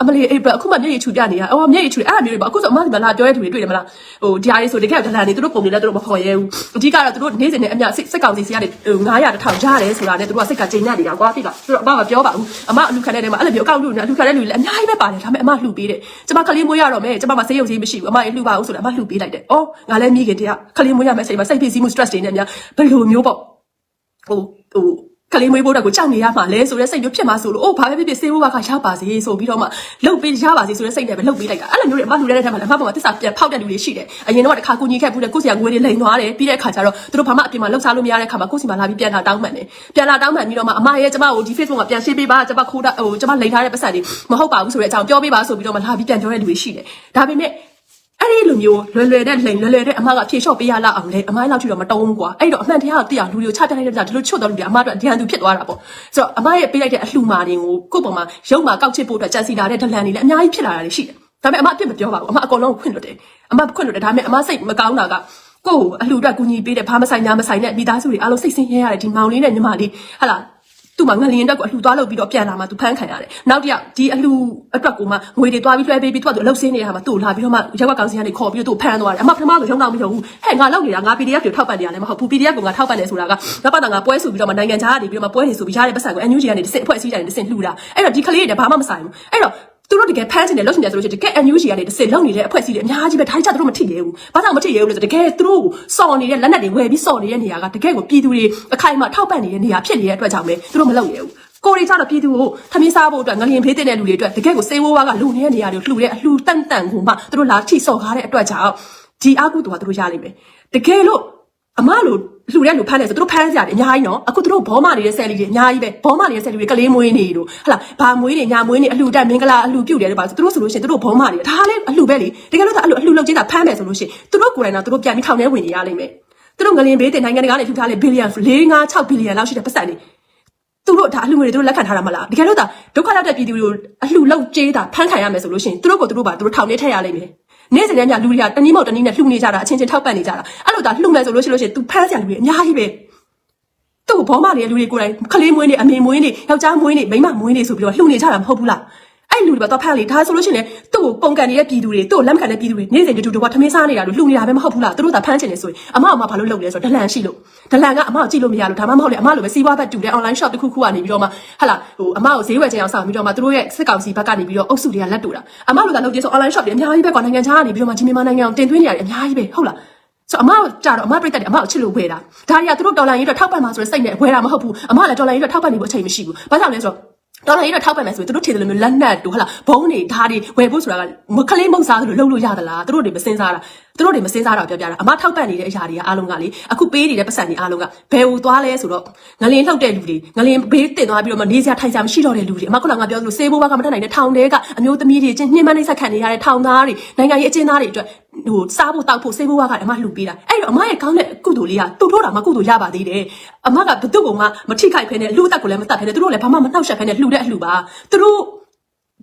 အမလေးအေးဘအခုမှမျက်ရည်ချူပြနေတာအော်မျက်ရည်ချူအဲ့အမျိုးတွေပါအခုဆိုအမဒီမှာလာပြောရတဲ့သူတွေတွေ့တယ်မလားဟိုဒီဟာလေးဆိုတကယ်ဒလန်နေသူတို့ပုံတွေလည်းသူတို့မဖော်ရဲဘူးအကြီးကတော့သူတို့နေ့စဉ်နဲ့အမျှစိတ်စိတ်ကောင်စီစီကနေဟို900တစ်ထောင်ရတယ်ဆိုတာနဲ့သူတို့ကစိတ်ကချိန်ညက်နေတာကွာသိလားသူတို့အမမပြောပါဘူးအမအလူခံတဲ့နေမှာအဲ့လိုမျိုးအကောက်လူနေအလူခံတဲ့လူလည်းအများကြီးပဲပါတယ်ဒါပေမဲ့အမလှူပေးတယ်ကျမကလေးမွေးရတော့မယ်ကျမမှာဆေးရုံကြီးမရှိဘူးအမရေလှူပါဦးဆိုတော့အမလှူပေးလိုက်တယ်အော်ငါလည်းမိခင်တရားကလေးမွေးရမယ်စိတ်မှာစိတ်ဖိစီးမှု stress တွေနဲ့များဘယ်လိုမျိုးပေါ့ဟိုဟို ကလေးမွေးဖို့တက်ကိုကြောက်နေရမှာလဲဆိုတဲ့စိတ်မျိုးဖြစ်မှာဆိုလို့အိုးဘာပဲဖြစ်ဖြစ်စေဖို့ဘာခါရပါစေဆိုပြီးတော့မှလှုပ်ပေးရပါစေဆိုတဲ့စိတ်နဲ့ပဲလှုပ်ပေးလိုက်တာအဲ့လိုမျိုးတွေအမလှူတဲ့တဲ့ထဲမှာလည်းအမပေါ်မှာတစ္ဆာပြန်ဖောက်တဲ့လူတွေရှိတယ်အရင်တော့တစ်ခါကိုကြီးခက်ဘူးတဲ့ကိုစီကငွေတွေလိန်သွားတယ်ပြီးတဲ့အခါကျတော့သူတို့ဘာမှအပြင်မှာလှုပ်ရှားလို့မရတဲ့အခါမှာကိုစီမှာလာပြီးပြန်လာတောင်းပန်တယ်ပြန်လာတောင်းပန်ပြီးတော့မှအမရဲ့ကျမကိုဒီ Facebook မှာပြန်ရှင်းပေးပါကျမခိုးတာဟိုကျမလိန်ထားတဲ့ပတ်စံတွေမဟုတ်ပါဘူးဆိုတဲ့အကြောင်းပြောပေးပါဆိုပြီးတော့မှလာပြီးပြန်ပြောတဲ့လူတွေရှိတယ်ဒါပေမဲ့ အဲ့ဒီလိုမျိုးလွယ်လွယ်တဲ့လိန်လွယ်လွယ်တဲ့အမကဖြေလျှော့ပေးရလောက်အောင်လေအမလောက်ထီတော့မတုံးဘူးကွာအဲ့တော့အမှန်တရားကိုသိအောင်လူတွေကိုချပြလိုက်တဲ့ကြာဒီလိုချွတ်တော့လူတွေအမတို့ဒဏ်သူဖြစ်သွားတာပေါ့ဆိုတော့အမရဲ့ပေးလိုက်တဲ့အလှူမာတွေကိုကိုယ့်ပေါ်မှာရုပ်မှာကောက်ချစ်ဖို့အတွက်ကြံစီလာတဲ့ဒလန်တွေလည်းအများကြီးဖြစ်လာတာတွေရှိတယ်ဒါပေမဲ့အမအပြစ်မပြောပါဘူးအမအကုန်လုံးခွင့်လွတ်တယ်အမခွင့်လွတ်တယ်ဒါပေမဲ့အမစိတ်မကောင်းတာကကိုယ့်ကိုအလှူအတွက်ကူညီပေးတဲ့ဘာမဆိုင်ညာမဆိုင်တဲ့မိသားစုတွေအားလုံးစိတ်ဆင်းရဲရတယ်ဒီမောင်လေးနဲ့ညီမလေးဟာလာ သူ့မှာငလျင်တက်ကိုအလှသွားလုပ်ပြီးတော့ပြန်လာမှသူဖမ်းခံရတယ်နောက်တစ်ယောက်ဒီအလှအတွက်ကိုမှငွေတွေသွားပြီးလွှဲပေးပြီးသူကသူအလုပ်ဆင်းနေတာမှာသူ့လာပြီးတော့မှရက်ကွက်ကောင်စီကနေခေါ်ပြီးတော့သူ့ဖမ်းသွားတယ်အမပထမဆိုရုံတော့မယုံဘူးဟဲ့ငါလောက်နေတာငါ PDF တွေထောက်ပံ့နေရတယ်မဟုတ်ဘူး PDF ကငါထောက်ပံ့နေဆိုတာကငါပတ်တာငါပွဲဆိုပြီးတော့မှနိုင်ငံခြားကနေပြီးတော့မှပွဲနေဆိုပြီးရတဲ့ပတ်စံကို NUG ကနေတစ်စက်အဖွဲ့အစည်းတိုင်းတစ်စက်လှူတာအဲ့တော့ဒီကလေးတွေဘာမှမဆိုင်ဘူးအဲ့တော့ သူတို့တကယ်ဖမ်းချင်တယ်လုပ်ချင်တယ်ဆိုလို့ရှိရင်တကယ် NUG ကနေတစ်စက်လုံနေတဲ့အဖွဲ့အစည်းတွေအများကြီးပဲထိုင်းချသူတို့မထိရဲဘူး။ဘာကြောင့်မထိရဲဘူးလဲဆိုတော့တကယ်သူတို့ကိုစော်နေတဲ့လက်နက်တွေဝယ်ပြီးစော်နေတဲ့နေရာကတကယ်ကိုပြည်သူတွေအခိုင်အမာထောက်ပံ့နေတဲ့နေရာဖြစ်နေတဲ့အတွက်ကြောင့်ပဲသူတို့မလုပ်ရဲဘူး။ကိုရီကြတော့ပြည်သူကိုထမင်းစားဖို့အတွက်ငလျင်ဖေးတဲ့လူတွေအတွက်တကယ်ကိုစေဝိုးဝါးကလူနေတဲ့နေရာတွေလှူတဲ့အလှူတန်တန်ကိုမှသူတို့လာထိစော်ကားတဲ့အတွက်ကြောင့်ဒီအကုသူကသူတို့ရလိမ့်မယ်။တကယ်လို့အမလို့ လှူတဲ့လူဖမ်းတယ်ဆိုသူတို့ဖမ်းကြတယ်အများကြီးနော်အခုသူတို့ဘောမနေတဲ့ဆယ်လီတွေအများကြီးပဲဘောမနေတဲ့ဆယ်လီတွေကလေးမွေးနေတို့ဟလာဘာမွေးနေညာမွေးနေအလှူတက်မင်္ဂလာအလှူပြုတ်တယ်လို့ပါဆိုသူတို့ဆိုလို့ရှိရင်သူတို့ဘောမနေဒါလည်းအလှူပဲလေတကယ်လို့သာအလှူအလှူလောက်ချင်းတာဖမ်းမယ်ဆိုလို့ရှိရင်သူတို့ကိုယ်တိုင်တော့သူတို့ပြန်ပြီးထောင်ထဲဝင်နေရလိမ့်မယ်သူတို့ငလင်ဘေးတင်နိုင်ငံတကာနဲ့လှူထားလေဘီလီယံ4 5 6ဘီလီယံလောက်ရှိတဲ့ပတ်စံတွေသူတို့ဒါအလှူငွေတွေသူတို့လက်ခံထားတာမလားတကယ်လို့သာဒုက္ခရောက်တဲ့ပြည်သူတွေကိုအလှူလောက်ကျေးတာဖမ်းခံရမယ်ဆိုလို့ရှိရင်သူတို့ကိုသူတို့ပါသူတို့ထောင်ထဲထည့်ရလိမ့်မယ် နေ့စဉ်နဲ့ညလူတွေကတနည်းမဟုတ်တနည်းနဲ့လှူနေကြတာအချင်းချင်းထောက်ပံ့နေကြတာအဲ့လိုဒါလှူမယ်ဆိုလို့ရှိလို့ရှိရင် तू ဖမ်းကြလူတွေအများကြီးပဲသူ့ကိုဘောမနေတဲ့လူတွေကိုယ်တိုင်ခလေးမွေးနေအမေမွေးနေယောက်ျားမွေးနေမိန်းမမွေးနေဆိုပြီးတော့လှူနေကြတာမဟုတ်ဘူးလား အဲ့လူတွေကတော့ဖမ်းလေဒါဆိုလို့ရှိရင်သူ့ကိုပုံကန်နေတဲ့ပြည်သူတွေသူ့ကိုလက်မခံတဲ့ပြည်သူတွေနေ့စဉ်တူတူကထမင်းစားနေတာလို့လှူနေတာပဲမဟုတ်ဘူးလားသူတို့ကဖမ်းချင်နေဆိုရင်အမအမဘာလို့လုပ်လဲဆိုတော့ဒလန်ရှိလို့ဒလန်ကအမကိုကြည့်လို့မရလို့ဒါမှမဟုတ်လေအမလိုပဲစီးပွားဘက်တူတဲ့ online shop တစ်ခုခုကနေပြီးတော့မှဟလာဟိုအမကိုဈေးဝယ်ချင်အောင်ဆောင်ပြီးတော့မှသူတို့ရဲ့စစ်ကောင်စီဘက်ကနေပြီးတော့အုပ်စုတွေကလက်တူတာအမလိုသာလုပ်ကြဆို online shop တွေအများကြီးပဲကွာနိုင်ငံခြားကနေပြီးတော့မှဒီမြန်မာနိုင်ငံကိုတင်သွင်းနေရတယ်အများကြီးပဲဟုတ်လားဆိုအမကကြတော့အမပြိတ္တတွေအမကိုချစ်လို့ဝယ်တာဒါတွေကသူတို့ဒေါ်လာရေးတော့ထောက်ပံ့မှာဆိုတဲ့စိတ်နဲ့ဝယ်တာမဟုတ်ဘူးအမကလည်းဒေါ်လာရေးတော့ထောက်ပံ့နေဖို့အချိန်မရှိဘူးဘာကြောင့်လဲဆိုတော့ ဒေါ်လာရေးတော့ထောက်ပံ့မယ်ဆိုရင်သူတို့ထင်တယ်လို့မျိုးလက်နက်တို့ဟလာဘုံတွေဓာတ်တွေဝယ်ဖို့ဆိုတာကမကလေးမုံစားသလိုလုပ်လို့ရသလားသူတို့တွေမစင်စားတာသူတို့တွေမစင်စားတာပြောပြတာအမထောက်ပံ့နေတဲ့အရာတွေကအားလုံးကလေအခုပေးနေတဲ့ပတ်စံတွေအားလုံးကဘယ်ဟိုသွားလဲဆိုတော့ငလင်းလှုပ်တဲ့လူတွေငလင်းဘေးတင်သွားပြီးတော့မနေစရာထိုင်စရာမရှိတော့တဲ့လူတွေအမကလည်းငါပြောသလိုစေဘိုးဘကမတက်နိုင်တဲ့ထောင်တဲကအမျိုးသမီးတွေချင်းနှင်းမနှိမ့်ဆက်ခံနေရတဲ့ထောင်သားတွေနိုင်ငံရေးအကျဉ်းသားတွေအတွက် ဟိုစားဖို့တောက်ဖို့စေဘိုးဘကအမလှူပေးတာအဲ့တော့အမရဲ့ကောင်းတဲ့ကုသိုလ်လေးကသူ့ထိုးတာမှကုသိုလ်ရပါသေးတယ်အမကဘသူ့ကောင်မှမထိခိုက်ဖဲနဲ့လူအသက်ကိုလည်းမတတ်ဖဲနဲ့သူတို့လည်းဘာမှမနှောက်ယှက်ဖဲနဲ့လှူတဲ့အလှူပါသူတို့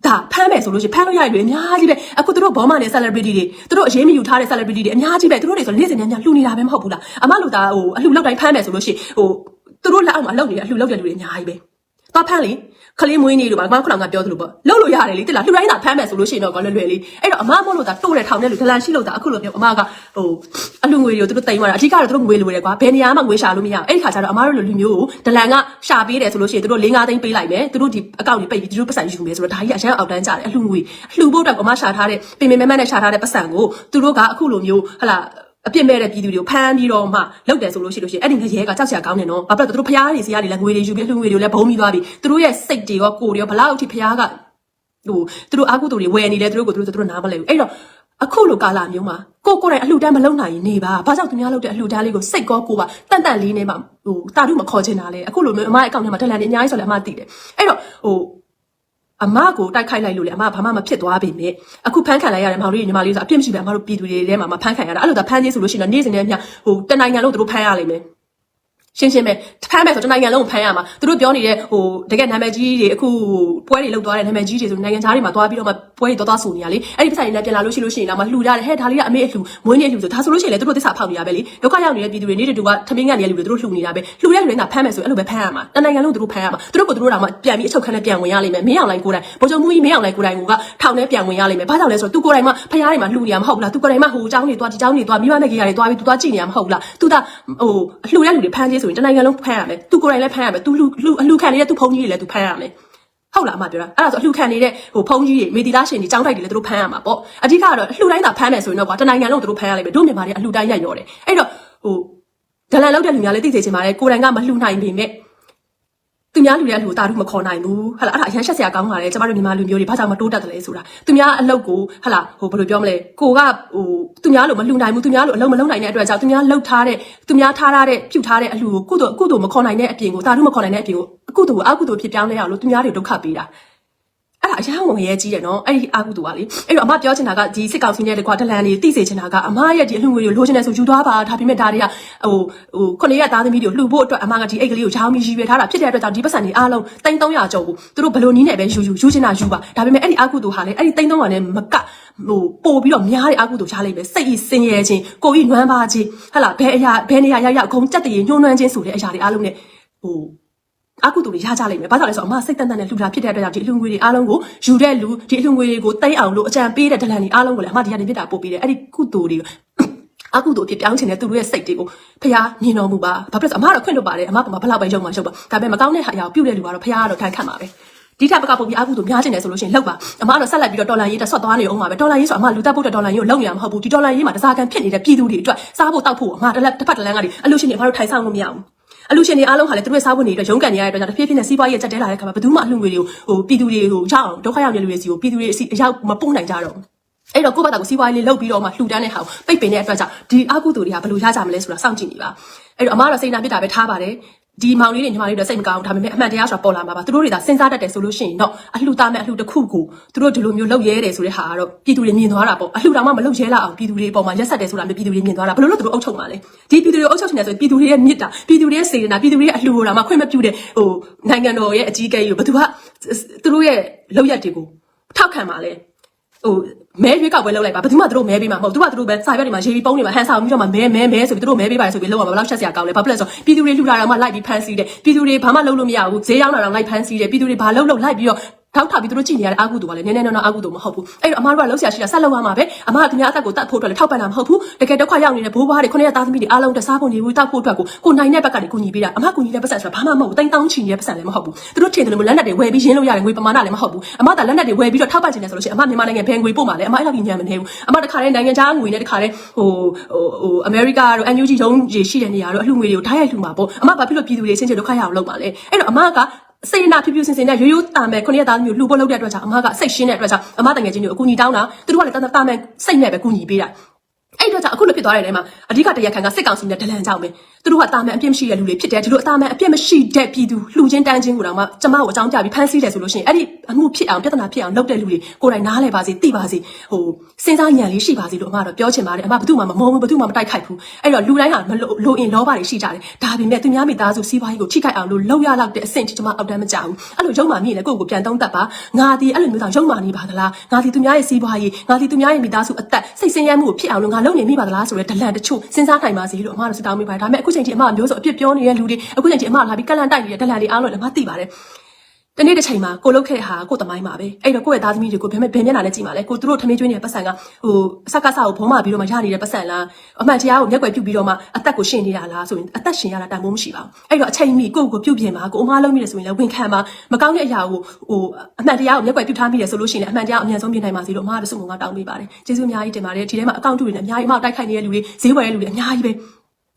ဒါဖမ်းမယ်ဆိုလို့ရှိရင်ဖမ်းလို့ရရပြီအများကြီးပဲအခုသူတို့ဘောမနဲ့ celebrity တွေသူတို့အရေးမယူထားတဲ့ celebrity တွေအများကြီးပဲသူတို့တွေဆိုနေ့စဉ်ညညလှူနေတာပဲမဟုတ်ဘူးလားအမလူသားဟိုအလှူလောက်တိုင်းဖမ်းမယ်ဆိုလို့ရှိရင်ဟိုသူတို့လက်အောက်မှာလှုပ်နေတဲ့အလှူလောက်တဲ့လူတွေအများကြီးပဲ သွားဖမ်းလေခလေးမွေးနေလို့ပါငါခုနကပြောသလိုပေါ့လှုပ်လို့ရတယ်လေတိလားလှူတိုင်းသာဖမ်းမယ်ဆိုလို့ရှိရင်တော့ကောလွယ်လွယ်လေးအဲ့တော့အမမို့လို့သာတိုးတဲ့ထောင်တဲ့လူဒလန်ရှိလို့သာအခုလိုပြောအမကဟိုအလှငွေတွေကိုသူတို့တိမ်သွားတာအဓိကတော့သူတို့ငွေလိုတယ်ကွာဘယ်နေရာမှငွေရှာလို့မရအောင်အဲ့ဒီခါကျတော့အမတို့လိုလူမျိုးကိုဒလန်ကရှာပေးတယ်ဆိုလို့ရှိရင်သူတို့၄-၅သိန်းပေးလိုက်မယ်သူတို့ဒီအကောင့်ကြီးပိတ်ပြီးသူတို့ပတ်စံယူမယ်ဆိုတော့ဒါကြီးအရန်အောက်တန်းကြတယ်အလှငွေအလှဖို့တော့အမရှာထားတဲ့ပင်ပင်မဲမဲနဲ့ရှာထားတဲ့ပတ်စံကိုသူတို့ကအခုလိုမျိုးဟလာ အပြစ်မဲ့တဲ့ပြည်သူတွေကိုဖမ်းပြီးတော့မှလောက်တယ်ဆိုလို့ရှိလို့ရှိရင်အဲ့ဒီငရဲကကြောက်စရာကောင်းတယ်နော်။ဘာဖြစ်လို့လဲသူတို့ဖျားတွေစီကနေလည်းငွေတွေယူပြီးလှူငွေတွေလည်းဘုံပြီးသွားပြီ။သူတို့ရဲ့စိတ်တွေရောကိုယ်တွေရောဘလောက်အထိဖျားကဟိုသူတို့အာကုသူတွေဝယ်နေလဲသူတို့ကိုသူတို့သူတို့နားမလဲဘူး။အဲ့တော့အခုလိုကာလမျိုးမှာကိုကိုယ်တိုင်အလှူတန်းမလုပ်နိုင်ရင်နေပါ။ဘာကြောင့်သူများလုပ်တဲ့အလှူတန်းလေးကိုစိတ်ကောကိုယ်ပါတန်တန်လေးနဲ့မှဟိုတာတုမခေါ်ချင်တာလေ။အခုလိုမျိုးအမရဲ့အကောင့်ထဲမှာဒလန်တွေအများကြီးဆိုလည်းအမသိတယ်။အဲ့တော့ဟို အမကိုတိုက်ခိုက်လိုက်လို့လေအမဘာမှမဖြစ်သွားပေမဲ့အခုဖမ်းခံလိုက်ရတယ်မောင်လေးညီမလေးဆိုအပြစ်မရှိပဲအမတို့ပြည်သူတွေထဲမှာမဖမ်းခံရတာအဲ့လိုသာဖမ်းသေးဆိုလို့ရှိရင်တော့နေ့စဉ်နဲ့ညဟိုတနိုင်ငံလုံးသူတို့ဖမ်းရလိမ့်မယ် ရှင်းရှင်းပဲဖမ်းမယ်ဆိုတနိုင်ငံလုံးကိုဖမ်းရမှာသူတို့ပြောနေတဲ့ဟိုတကယ်နာမည်ကြီးတွေအခုပွဲတွေလောက်သွားတဲ့နာမည်ကြီးတွေဆိုနိုင်ငံခြားတွေမှာသွားပြီးတော့မှပွဲတွေသွားသွားဆူနေရလေအဲ့ဒီပတ်စံတွေနဲ့ပြန်လာလို့ရှိလို့ရှိရင်တော့မှလှူရတယ်ဟဲ့ဒါလေးကအမေအလှူမွေးနေလှူဆိုဒါဆိုလို့ရှိရင်လေသူတို့သစ္စာဖောက်နေရပဲလေဒုက္ခရောက်နေတဲ့ပြည်သူတွေနေတဲ့တူကသမင်းငတ်နေတဲ့လူတွေသူတို့လှူနေတာပဲလှူတဲ့လူတွေကဖမ်းမယ်ဆိုအဲ့လိုပဲဖမ်းရမှာတနိုင်ငံလုံးသူတို့ဖမ်းရမှာသူတို့ကိုသူတို့တော့မှပြန်ပြီးအချုပ်ခန်းနဲ့ပြန်ဝင်ရလိမ့်မယ်မင်းအောင်လိုင်းကိုယ်တိုင်ဗိုလ်ချုပ်မှုကြီးမင်းအောင်လိုင်းကိုယ်တိုင်ကထောင်ထဲပြန်ဝင်ရလိမ့်မယ်ဘာကြောင့်လဲဆိုတော့သူကိုယ်တိုင်မှဖရားတွေမှာလှူနေရမှာမဟုတ်ဘူးလားသူကိုယ်တိုင်မှဟိုအကြောင်းတွေသွားဒီအကြောင်းတွေသွားမိမမဲ့ကြီးရတယ်သွားပြီးသူသွားကြည့်နေရမှာမဟုတ်ဘူးလားသူကဟိုလှူတဲ့လူတွေဖမ်းသေးဆိုရင်တနိုင်ငံလုံးဖမ်းရမယ်သူကိုယ်တိုင်လည်းဖမ်းရမယ်သူလှူလှူအလှူခံနေတဲ့သူဖုန်းကြီးတွေလည်းသူဖမ်းရမယ်ဟုတ်လားအမပြောတာအဲ့ဒါဆိုအလှခံနေတဲ့ဟိုဖုန်းကြီးတွေမေတီသားရှင်တွေចောင်းတိုက်တွေလည်းသူတို့ဖမ်းရမှာပေါ့အဓိကတော့အလှတိုင်းသာဖမ်းမယ်ဆိုရင်တော့ကွာတနိုင်ငံလုံးသူတို့ဖမ်းရလိမ့်မယ်တို့မြန်မာတွေအလှတိုင်းရိုက်ရော်တယ်အဲ့တော့ဟိုဒလန်လောက်တဲ့လူများလည်းသိစေချင်ပါတယ်ကိုယ်တိုင်ကမလှူနိုင်ပေမဲ့ သူများလူတွေအလှတာတို့မခေါ်နိုင်ဘူးဟလာအဲ့ဒါအရန်ရှက်စရာကောင်းပါတယ်ကျမတို့မြန်မာလူမျိုးတွေဘာကြောင့်မတိုးတက်တယ်လဲဆိုတာသူများအလုပ်ကိုဟလာဟိုဘယ်လိုပြောမလဲကိုကဟိုသူများလိုမလှူနိုင်ဘူးသူများလိုအလုပ်မလုပ်နိုင်တဲ့အတွက်ကြောင့်သူများလှုပ်ထားတဲ့သူများထားထားတဲ့ပြုတ်ထားတဲ့အလှကိုကုသိုလ်ကုသိုလ်မခေါ်နိုင်တဲ့အပြင်ကိုတာတို့မခေါ်နိုင်တဲ့အပြင်ကိုအကုသိုလ်ကိုအကုသိုလ်ဖြစ်ပြောင်းလဲအောင်လို့သူများတွေဒုက္ခပေးတာ အဲ့ဒါအရာဝင်ရဲကြီးတယ်နော်အဲ့ဒီအာကုတူကလေအဲ့တော့အမပြောချင်တာကဒီစစ်ကောင်စီနဲ့တကွာဒလန်တွေတိစေချင်တာကအမရဲ့ဒီအလှငွေတွေလိုချင်တယ်ဆိုယူသွားပါဒါပေမဲ့ဒါတွေကဟိုဟိုခုနှစ်ရက်သားသမီးတွေကိုလှူဖို့အတွက်အမကဒီအိတ်ကလေးကိုရောင်းပြီးရည်ရွယ်ထားတာဖြစ်တဲ့အတွက်ကြောင့်ဒီပတ်စံတွေအားလုံး3300ကျော်ကိုသူတို့ဘယ်လိုနည်းနဲ့ပဲယူယူယူချင်တာယူပါဒါပေမဲ့အဲ့ဒီအာကုတူဟာလေအဲ့ဒီ3300နဲ့မကဟိုပို့ပြီးတော့များတဲ့အာကုတူချလိုက်ပဲစိတ်ဤစင်ရဲခြင်းကိုဤနွမ်းပါခြင်းဟဟလာဘယ်အရာဘယ်နေရာရောက်ရောက်အကုန်ကြက်တရေညှိုးနှွမ်းခြင်းဆိုတဲ့အရာတွေအားလုံးနဲ့ဟို အကုသိုလ်တွေရကြလိမ့်မယ်။ဘာကြောင့်လဲဆိုတော့အမစိတ်တန်တန်နဲ့လှူတာဖြစ်တဲ့အတွက်ကြောင့်ဒီအလှငွေတွေအားလုံးကိုယူတဲ့လူဒီအလှငွေတွေကိုတိတ်အောင်လို့အကြံပေးတဲ့ဒလန်တွေအားလုံးကိုလည်းအမဒီကနေပြစ်တာပို့ပေးတယ်။အဲ့ဒီကုသိုလ်တွေအကုသိုလ်ဖြစ်ပြောင်းချင်တဲ့သူတို့ရဲ့စိတ်တွေကိုဖះမြင်တော်မူပါ။ဘာဖြစ်လဲဆိုအမကတော့ခွင့်လွတ်ပါတယ်။အမကဘလောက်ပဲရုံမှရုံပါ။ဒါပေမဲ့မကောင်းတဲ့ဟာအရာကိုပြုတ်တဲ့လူကတော့ဖះကတော့ခံခတ်မှာပဲ။ဒီထက်ပကပုံပြီးအကုသိုလ်များချင်တယ်ဆိုလို့ရှိရင်လောက်ပါအမကတော့ဆက်လက်ပြီးတော့ဒေါ်လာရေးတက်ဆွတ်သွားနေအောင်ပါပဲဒေါ်လာရေးဆိုအမလူတက်ဖို့ဒေါ်လာရေးကိုလုံရမှာမဟုတ်ဘူးဒီဒေါ်လာရေးမှာတစားကန်ဖြစ်နေတဲ့ပြည်သူတွေအတွက်စားဖို့တောက်ဖို့အမတစ်လက်တစ်ဖက်တစ်လမ်းကနေအလူရှင်တွေအမတို့ထိုင်ဆောင်လို့မရဘူး အလူရှင်တွေအားလုံးဟာလည်းသူတို့ရဲ့စားဖို့နေအတွက်ရုန်းကန်နေရတဲ့အတွက်ကြောင့်တစ်ဖြည်းဖြည်းနဲ့စီးပွားရေးကျက်တဲလာတဲ့ခါမှာဘယ်သူမှအလှငွေတွေကိုဟိုပြည်သူတွေကိုကြောက်အောင်ဒုက္ခရောက်နေလူတွေစီကိုပြည်သူတွေအစီအရောက်မပို့နိုင်ကြတော့ဘူးအဲ့တော့ကိုယ့်ဘာသာကိုစီးပွားရေးလေးလုပ်ပြီးတော့မှလှူဒန်းတဲ့ဟာကိုပိတ်ပင်တဲ့အတွက်ကြောင့်ဒီအကုသိုလ်တွေကဘယ်လိုရကြမလဲဆိုတာစောင့်ကြည့်နေပါအဲ့တော့အမကတော့စိတ်နာပြစ်တာပဲထားပါတယ် ဒီမောင်လေးတွေညီမလေးတွေစိတ်မကောင်းဘူးဒါပေမဲ့အမှန်တရားဆိုတာပေါ်လာမှာပါသူတို့တွေသာစဉ်းစားတတ်တယ်ဆိုလို့ရှိရင်တော့အလှူသားမဲ့အလှူတစ်ခုကိုသူတို့ဒီလိုမျိုးလုပ်ရဲတယ်ဆိုတဲ့ဟာကတော့ပြည်သူတွေမြင်သွားတာပေါ့အလှူတော်မှမလုပ်ရဲလာအောင်ပြည်သူတွေပေါ်မှာရက်ဆက်တယ်ဆိုတာမျိုးပြည်သူတွေမြင်သွားတာဘယ်လိုလုပ်သူတို့အုပ်ချုပ်မှာလဲဒီပြည်သူတွေအုပ်ချုပ်နေတယ်ဆိုရင်ပြည်သူတွေရဲ့မြစ်တာပြည်သူတွေရဲ့စေတနာပြည်သူတွေရဲ့အလှူတော်မှခွင့်မပြုတဲ့ဟိုနိုင်ငံတော်ရဲ့အကြီးအကဲကြီးကိုဘယ်သူကသူတို့ရဲ့လုပ်ရက်တွေကိုထောက်ခံပါလဲ ဟိုမဲရွေးကောက်ပွဲလုပ်လိုက်ပါဘယ်သူမှသူတို့မဲပေးမှာမဟုတ်သူကသူတို့ပဲစာရွက်တွေမှာရေးပြီးပုံးတွေမှာဟန်ဆောင်ပြီးတော့မှမဲမဲမဲဆိုပြီးသူတို့မဲပေးပါတယ်ဆိုပြီးလောက်မှာဘယ်လောက်ချက်စရာကောင်းလဲဘာဖြစ်လဲဆိုပြည်သူတွေလှူတာတော့မှလိုက်ပြီးဖမ်းဆီးတယ်ပြည်သူတွေဘာမှလုပ်လို့မရဘူးဈေးရောက်လာတော့လိုက်ဖမ်းဆီးတယ်ပြည်သူတွေဘာလုပ်လို့လိုက်ပြီးတော့ ထောက်ထောက်ပြီးသူတို့ကြည့်နေရတဲ့အာကုတူကလည်းနည်းနည်းနော်နော်အာကုတူမဟုတ်ဘူးအဲ့တော့အမားတို့ကလှုပ်ရှားရှိတာဆက်လုပ်ရမှာပဲအမားကခင်ဗျားအသက်ကိုတတ်ဖို့အတွက်လည်းထောက်ပံ့တာမဟုတ်ဘူးတကယ်ဒုက္ခရောက်နေတဲ့ဘိုးဘွားတွေခုနှစ်ရက်သားသမီးတွေအားလုံးတစားဖို့နေဘူးတောက်ဖို့အတွက်ကိုကိုနိုင်တဲ့ဘက်ကနေကိုညီပေးတာအမားကိုညီတဲ့ပတ်စံဆိုတာဘာမှမဟုတ်ဘူးတိန်တောင်းချီနေတဲ့ပတ်စံလည်းမဟုတ်ဘူးသူတို့ထင်တယ်လို့လက်နက်တွေဝယ်ပြီးရင်းလို့ရတယ်ငွေပမာဏလည်းမဟုတ်ဘူးအမားကလက်နက်တွေဝယ်ပြီးတော့ထောက်ပံ့ချင်တယ်ဆိုလို့ရှိရင်အမားမြန်မာနိုင်ငံဘယ်ငွေပို့မှာလဲအမားအဲ့လောက်ကြီးညံမနေဘူးအမားတခါတည်းနိုင်ငံခြားငွေနဲ့တခါတည်းဟိုဟိုဟိုအမေရိကတို့ NUG ရုံးကြီးရှိတဲ့နေရာတို့အလှငွေတွေကိုဓာတ်ရိုက်လှူမှာပေါ့အမားဘာဖြစ်လို့ပြည်သူတွေချင်းချင်းဒုက္ခရအောင်လုပ်ပါလဲအဲ့တော့အမားက စေနာဖြူဖြူစင်စင်နဲ့ရိုးရိုးတာမယ်ခုနှစ်ရက်သားမျိုးလှူဖို့လုပ်တဲ့အတွက်ကြောင့်အမကစိတ်ရှင်းတဲ့အတွက်ကြောင့်အမတငယ်ချင်းတွေကိုအကူညီတောင်းတာသူတို့ကလည်းတာတာမယ်စိတ်နဲ့ပဲကူညီပေးတာအဲ့တော့ကြောင့်အခုလိုဖြစ်သွားတဲ့နေရာမှာအဓိကတရားခံကစစ်ကောင်စီနဲ့ဒလန်ကြောင့်ပဲ သူတို့ကတာမန်အပြစ်မရှိတဲ့လူတွေဖြစ်တယ်ဒီလိုအတာမန်အပြစ်မရှိတဲ့ပြည်သူလှူချင်းတန်းချင်းကိုတော့မှကျမကိုအကြောင်းပြပြီးဖမ်းဆီးတယ်ဆိုလို့ရှိရင်အဲ့ဒီအမှုဖြစ်အောင်ပြဿနာဖြစ်အောင်လုပ်တဲ့လူတွေကိုယ်တိုင်နားလဲပါစေသိပါစေဟိုစဉ်းစားဉာဏ်လေးရှိပါစေလို့အမကတော့ပြောချင်ပါတယ်အမဘယ်သူမှမမုန်းဘူးဘယ်သူမှမတိုက်ခိုက်ဘူးအဲ့တော့လူတိုင်းဟာမလိုလိုအင်လောဘတွေရှိကြတယ်ဒါပေမဲ့သူများမိသားစုစီးပွားရေးကိုထိခိုက်အောင်လို့လောက်ရလောက်တဲ့အဆင့်ထိကျမအောက်တန်းမကြဘူးအဲ့လိုရုံမှမြင်လေကိုယ့်ကိုပြန်သုံးတတ်ပါငါဒီအဲ့လိုမျိုးတောင်ရုံမှနေပါသလားငါဒီသူများရဲ့စီးပွားရေးငါဒီသူများရဲ့မိသားစုအသက်စိတ်ဆင်းရဲမှုကိုဖြစ်အောင်လို့ငါလုပ်နေမိပါသလားဆိုတဲ့ဒလန်တချို့စဉ်းစားနိုင်ပါစေလို့အမတို့စတောင်းမိပါတယ်ဒါပေမဲ့အခုချိန်ထိအမမျိုးဆိုအပြစ်ပြောနေတဲ့လူတွေအခုချိန်ထိအမလာပြီးကလန်တိုက်နေတဲ့ဒလန်တွေအားလုံးလည်းအမသိပါတယ်တနေ့တစ်ချိန်မှာကိုလုတ်ခဲ့ဟာကိုတမိုင်းပါပဲအဲ့တော့ကိုယ့်ရဲ့သားသမီးတွေကိုဘယ်မဲ့ဘယ်မျက်နှာနဲ့ကြည့်မှာလဲကိုသူတို့ထမင်းကျွေးနေတဲ့ပတ်စံကဟိုအဆက်ကဆကိုဖုံးမာပြီးတော့မှရနေတဲ့ပတ်စံလားအမှန်တရားကိုမျက်ကွယ်ပြုတ်ပြီးတော့မှအသက်ကိုရှင်နေတာလားဆိုရင်အသက်ရှင်ရတာတန်ဖိုးမရှိပါဘူးအဲ့တော့အချိန်မီကိုယ့်ကိုပြုတ်ပြင်ပါကိုအမားလုံးမိတယ်ဆိုရင်လည်းဝန်ခံပါမကောင်းတဲ့အရာကိုဟိုအမှန်တရားကိုမျက်ကွယ်ပြုတ်ထားမိတယ်ဆိုလို့ရှိရင်လည်းအမှန်တရားအမြန်ဆုံးပြင်နိုင်ပါစေလို့အမားတို့စုံကတောင်းပေးပါတယ်ကျေးဇူးအများကြီးတင်ပါတယ်ဒီထဲမှာအကောင့်တူတွေနဲ့အများကြီးအမတိုက်ခိုက်နေတဲ့လူတွေဈေးဝယ်တဲ့လူတွေအများကြီးပဲ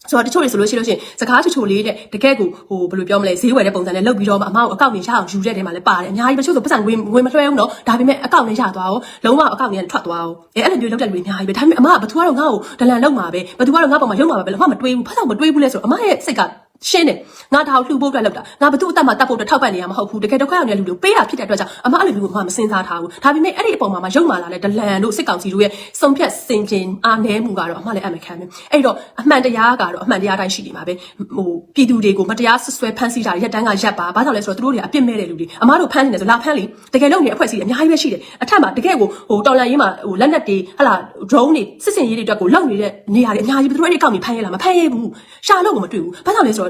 ဆိုတော့တချို့တွေဆိုလို့ရှိလို့ရှိရင်စကားချိုချိုလေးတဲ့တကယ်ကိုဟိုဘယ်လိုပြောမလဲဈေးဝယ်တဲ့ပုံစံနဲ့လုပ်ပြီးတော့မှအမကိုအကောင့်နေရအောင်ယူတဲ့တဲမှာလည်းပါတယ်အများကြီးပဲတချို့ဆိုပတ်စံဝင်ဝင်မလွှဲဘူးနော်ဒါပေမဲ့အကောင့်နဲ့ရသွားအောင်လုံးဝအကောင့်နဲ့ထွက်သွားအောင်အဲအဲ့လိုမျိုးလုပ်တဲ့လူတွေအများကြီးပဲဒါပေမဲ့အမကဘသူကတော့ငါ့ကိုဒလန်လုပ်မှာပဲဘသူကတော့ငါ့ပေါ်မှာရုံမှာပဲလုံးဝမတွေးဘူးဖတ်တော့မတွေးဘူးလဲဆိုတော့အမရဲ့စိတ်က ရှင်းတယ်ငါဒါကိုလှူဖို့အတွက်လုပ်တာငါဘသူ့အသက်မှာတတ်ဖို့အတွက်ထောက်ပံ့နေရမှာမဟုတ်ဘူးတကယ်ဒုက္ခရောက်နေတဲ့လူတွေကိုပေးတာဖြစ်တဲ့အတွက်ကြောင့်အမအဲ့လိုမျိုးကမစဉ်းစားထားဘူးဒါပေမဲ့အဲ့ဒီအပေါ်မှာမှရုံမာလာတဲ့ဒလန်တို့စစ်ကောင်စီတို့ရဲ့စုံဖြတ်စင်ကျင်အားနည်းမှုကတော့အမလည်းအမှန်ခံတယ်အဲ့တော့အမှန်တရားကတော့အမှန်တရားတိုင်းရှိနေမှာပဲဟိုပြည်သူတွေကိုမတရားဆွဆွဲဖမ်းဆီးတာရက်တန်းကရက်ပါဘာကြောင့်လဲဆိုတော့သူတို့တွေကအပြစ်မဲ့တဲ့လူတွေအမတို့ဖမ်းနေတယ်ဆိုလာဖမ်းလေတကယ်လို့နေအဖွဲ့အစည်းတွေအများကြီးပဲရှိတယ်အထက်မှာတကယ်ကိုဟိုတော်လန်ရေးမှာဟိုလက်နက်တွေဟလာ drone တွေစစ်စင်ရေးတွေအတွက်ကိုလောက်နေတဲ့နေရာတွေအများကြီးပဲသူတို့အဲ့ဒီအကောင့်တွေဖမ်းရလားမဖမ်းရဘူးရှာလို့ကိုမတွေ့ဘူးဘာကြောင့်လဲဆိုတော့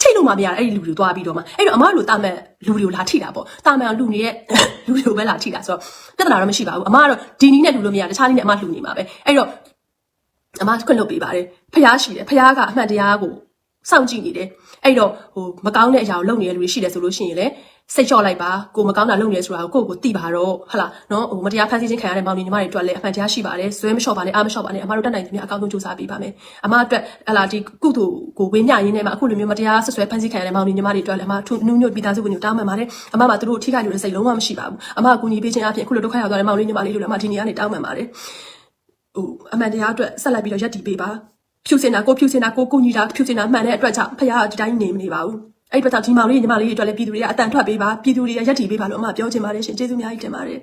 ချိတ်လို့မှမရအဲ့ဒီလူတွေသွားပြီးတော့မှအဲ့တော့အမတို့တာမန်လူတွေကိုလာထိတာပေါ့တာမန်လူနေတဲ့လူတွေကိုပဲလာထိတာဆိုတော့ပြဿနာတော့မရှိပါဘူးအမကတော့ဒီနီးနဲ့လူလို့မရတခြားနီးနဲ့အမလှူနေမှာပဲအဲ့တော့အမခွင့်လုပ်ပေးပါတယ်ဖះရှိတယ်ဖះကအမှန်တရားကို စောင့်ကြည့်နေတယ်အဲ့တော့ဟိုမကောင်းတဲ့အရာကိုလုပ်နေတဲ့လူတွေရှိတယ်ဆိုလို့ရှိရင်လည်းစိတ်လျှော့လိုက်ပါကိုမကောင်းတာလုပ်နေဆိုတာကိုကိုကိုသိပါတော့ဟလာနော်ဟိုမတရားဖန်ဆီးခြင်းခံရတဲ့မောင်နှမညီမတွေအတွက်လည်းအမှန်တရားရှိပါတယ်ဇွဲမလျှော့ပါနဲ့အားမလျှော့ပါနဲ့အမတို့တက်နိုင်တဲ့များအကောင်းဆုံးစူးစမ်းပေးပါမယ်အမအတွက်ဟလာဒီကုသိုလ်ကိုဝင်းညရင်းနဲ့မှအခုလိုမျိုးမတရားဆွဆွဲဖန်ဆီးခံရတဲ့မောင်နှမညီမတွေအတွက်လည်းအမထုနုညွတ်ပြီးသားစုဝင်တွေတောင်းပန်ပါတယ်အမကသူတို့ထိခိုက်လို့စိတ်လုံးဝမရှိပါဘူးအမကကူညီပေးခြင်းအပြင်အခုလိုဒုက္ခရောက်သွားတဲ့မောင်လေးညီမလေးတို့လည်းအမဒီနေ့ကနေတောင်းပန်ပါတယ်ဟိုအမှန်တရားအတွက်ဆက်လက်ပြီးတော့ရက်တည်ပေးပါ ဖြူစင်တာကိုဖြူစင်တာကိုကိုညီတာဖြူစင်တာမှန်တဲ့အတွက်ကြောင့်ဖခင်ကဒီတိုင်းနေမနေပါဘူးအဲ့ဒီအတွက်ကြောင့်ဒီမောင်လေးညီမလေးတွေအတွက်လည်းပြည်သူတွေကအတန်ထွက်ပေးပါပြည်သူတွေကရက်တည်ပေးပါလို့အမပြောချင်ပါတယ်ရှင်ကျေးဇူးအများကြီးတင်ပါတယ်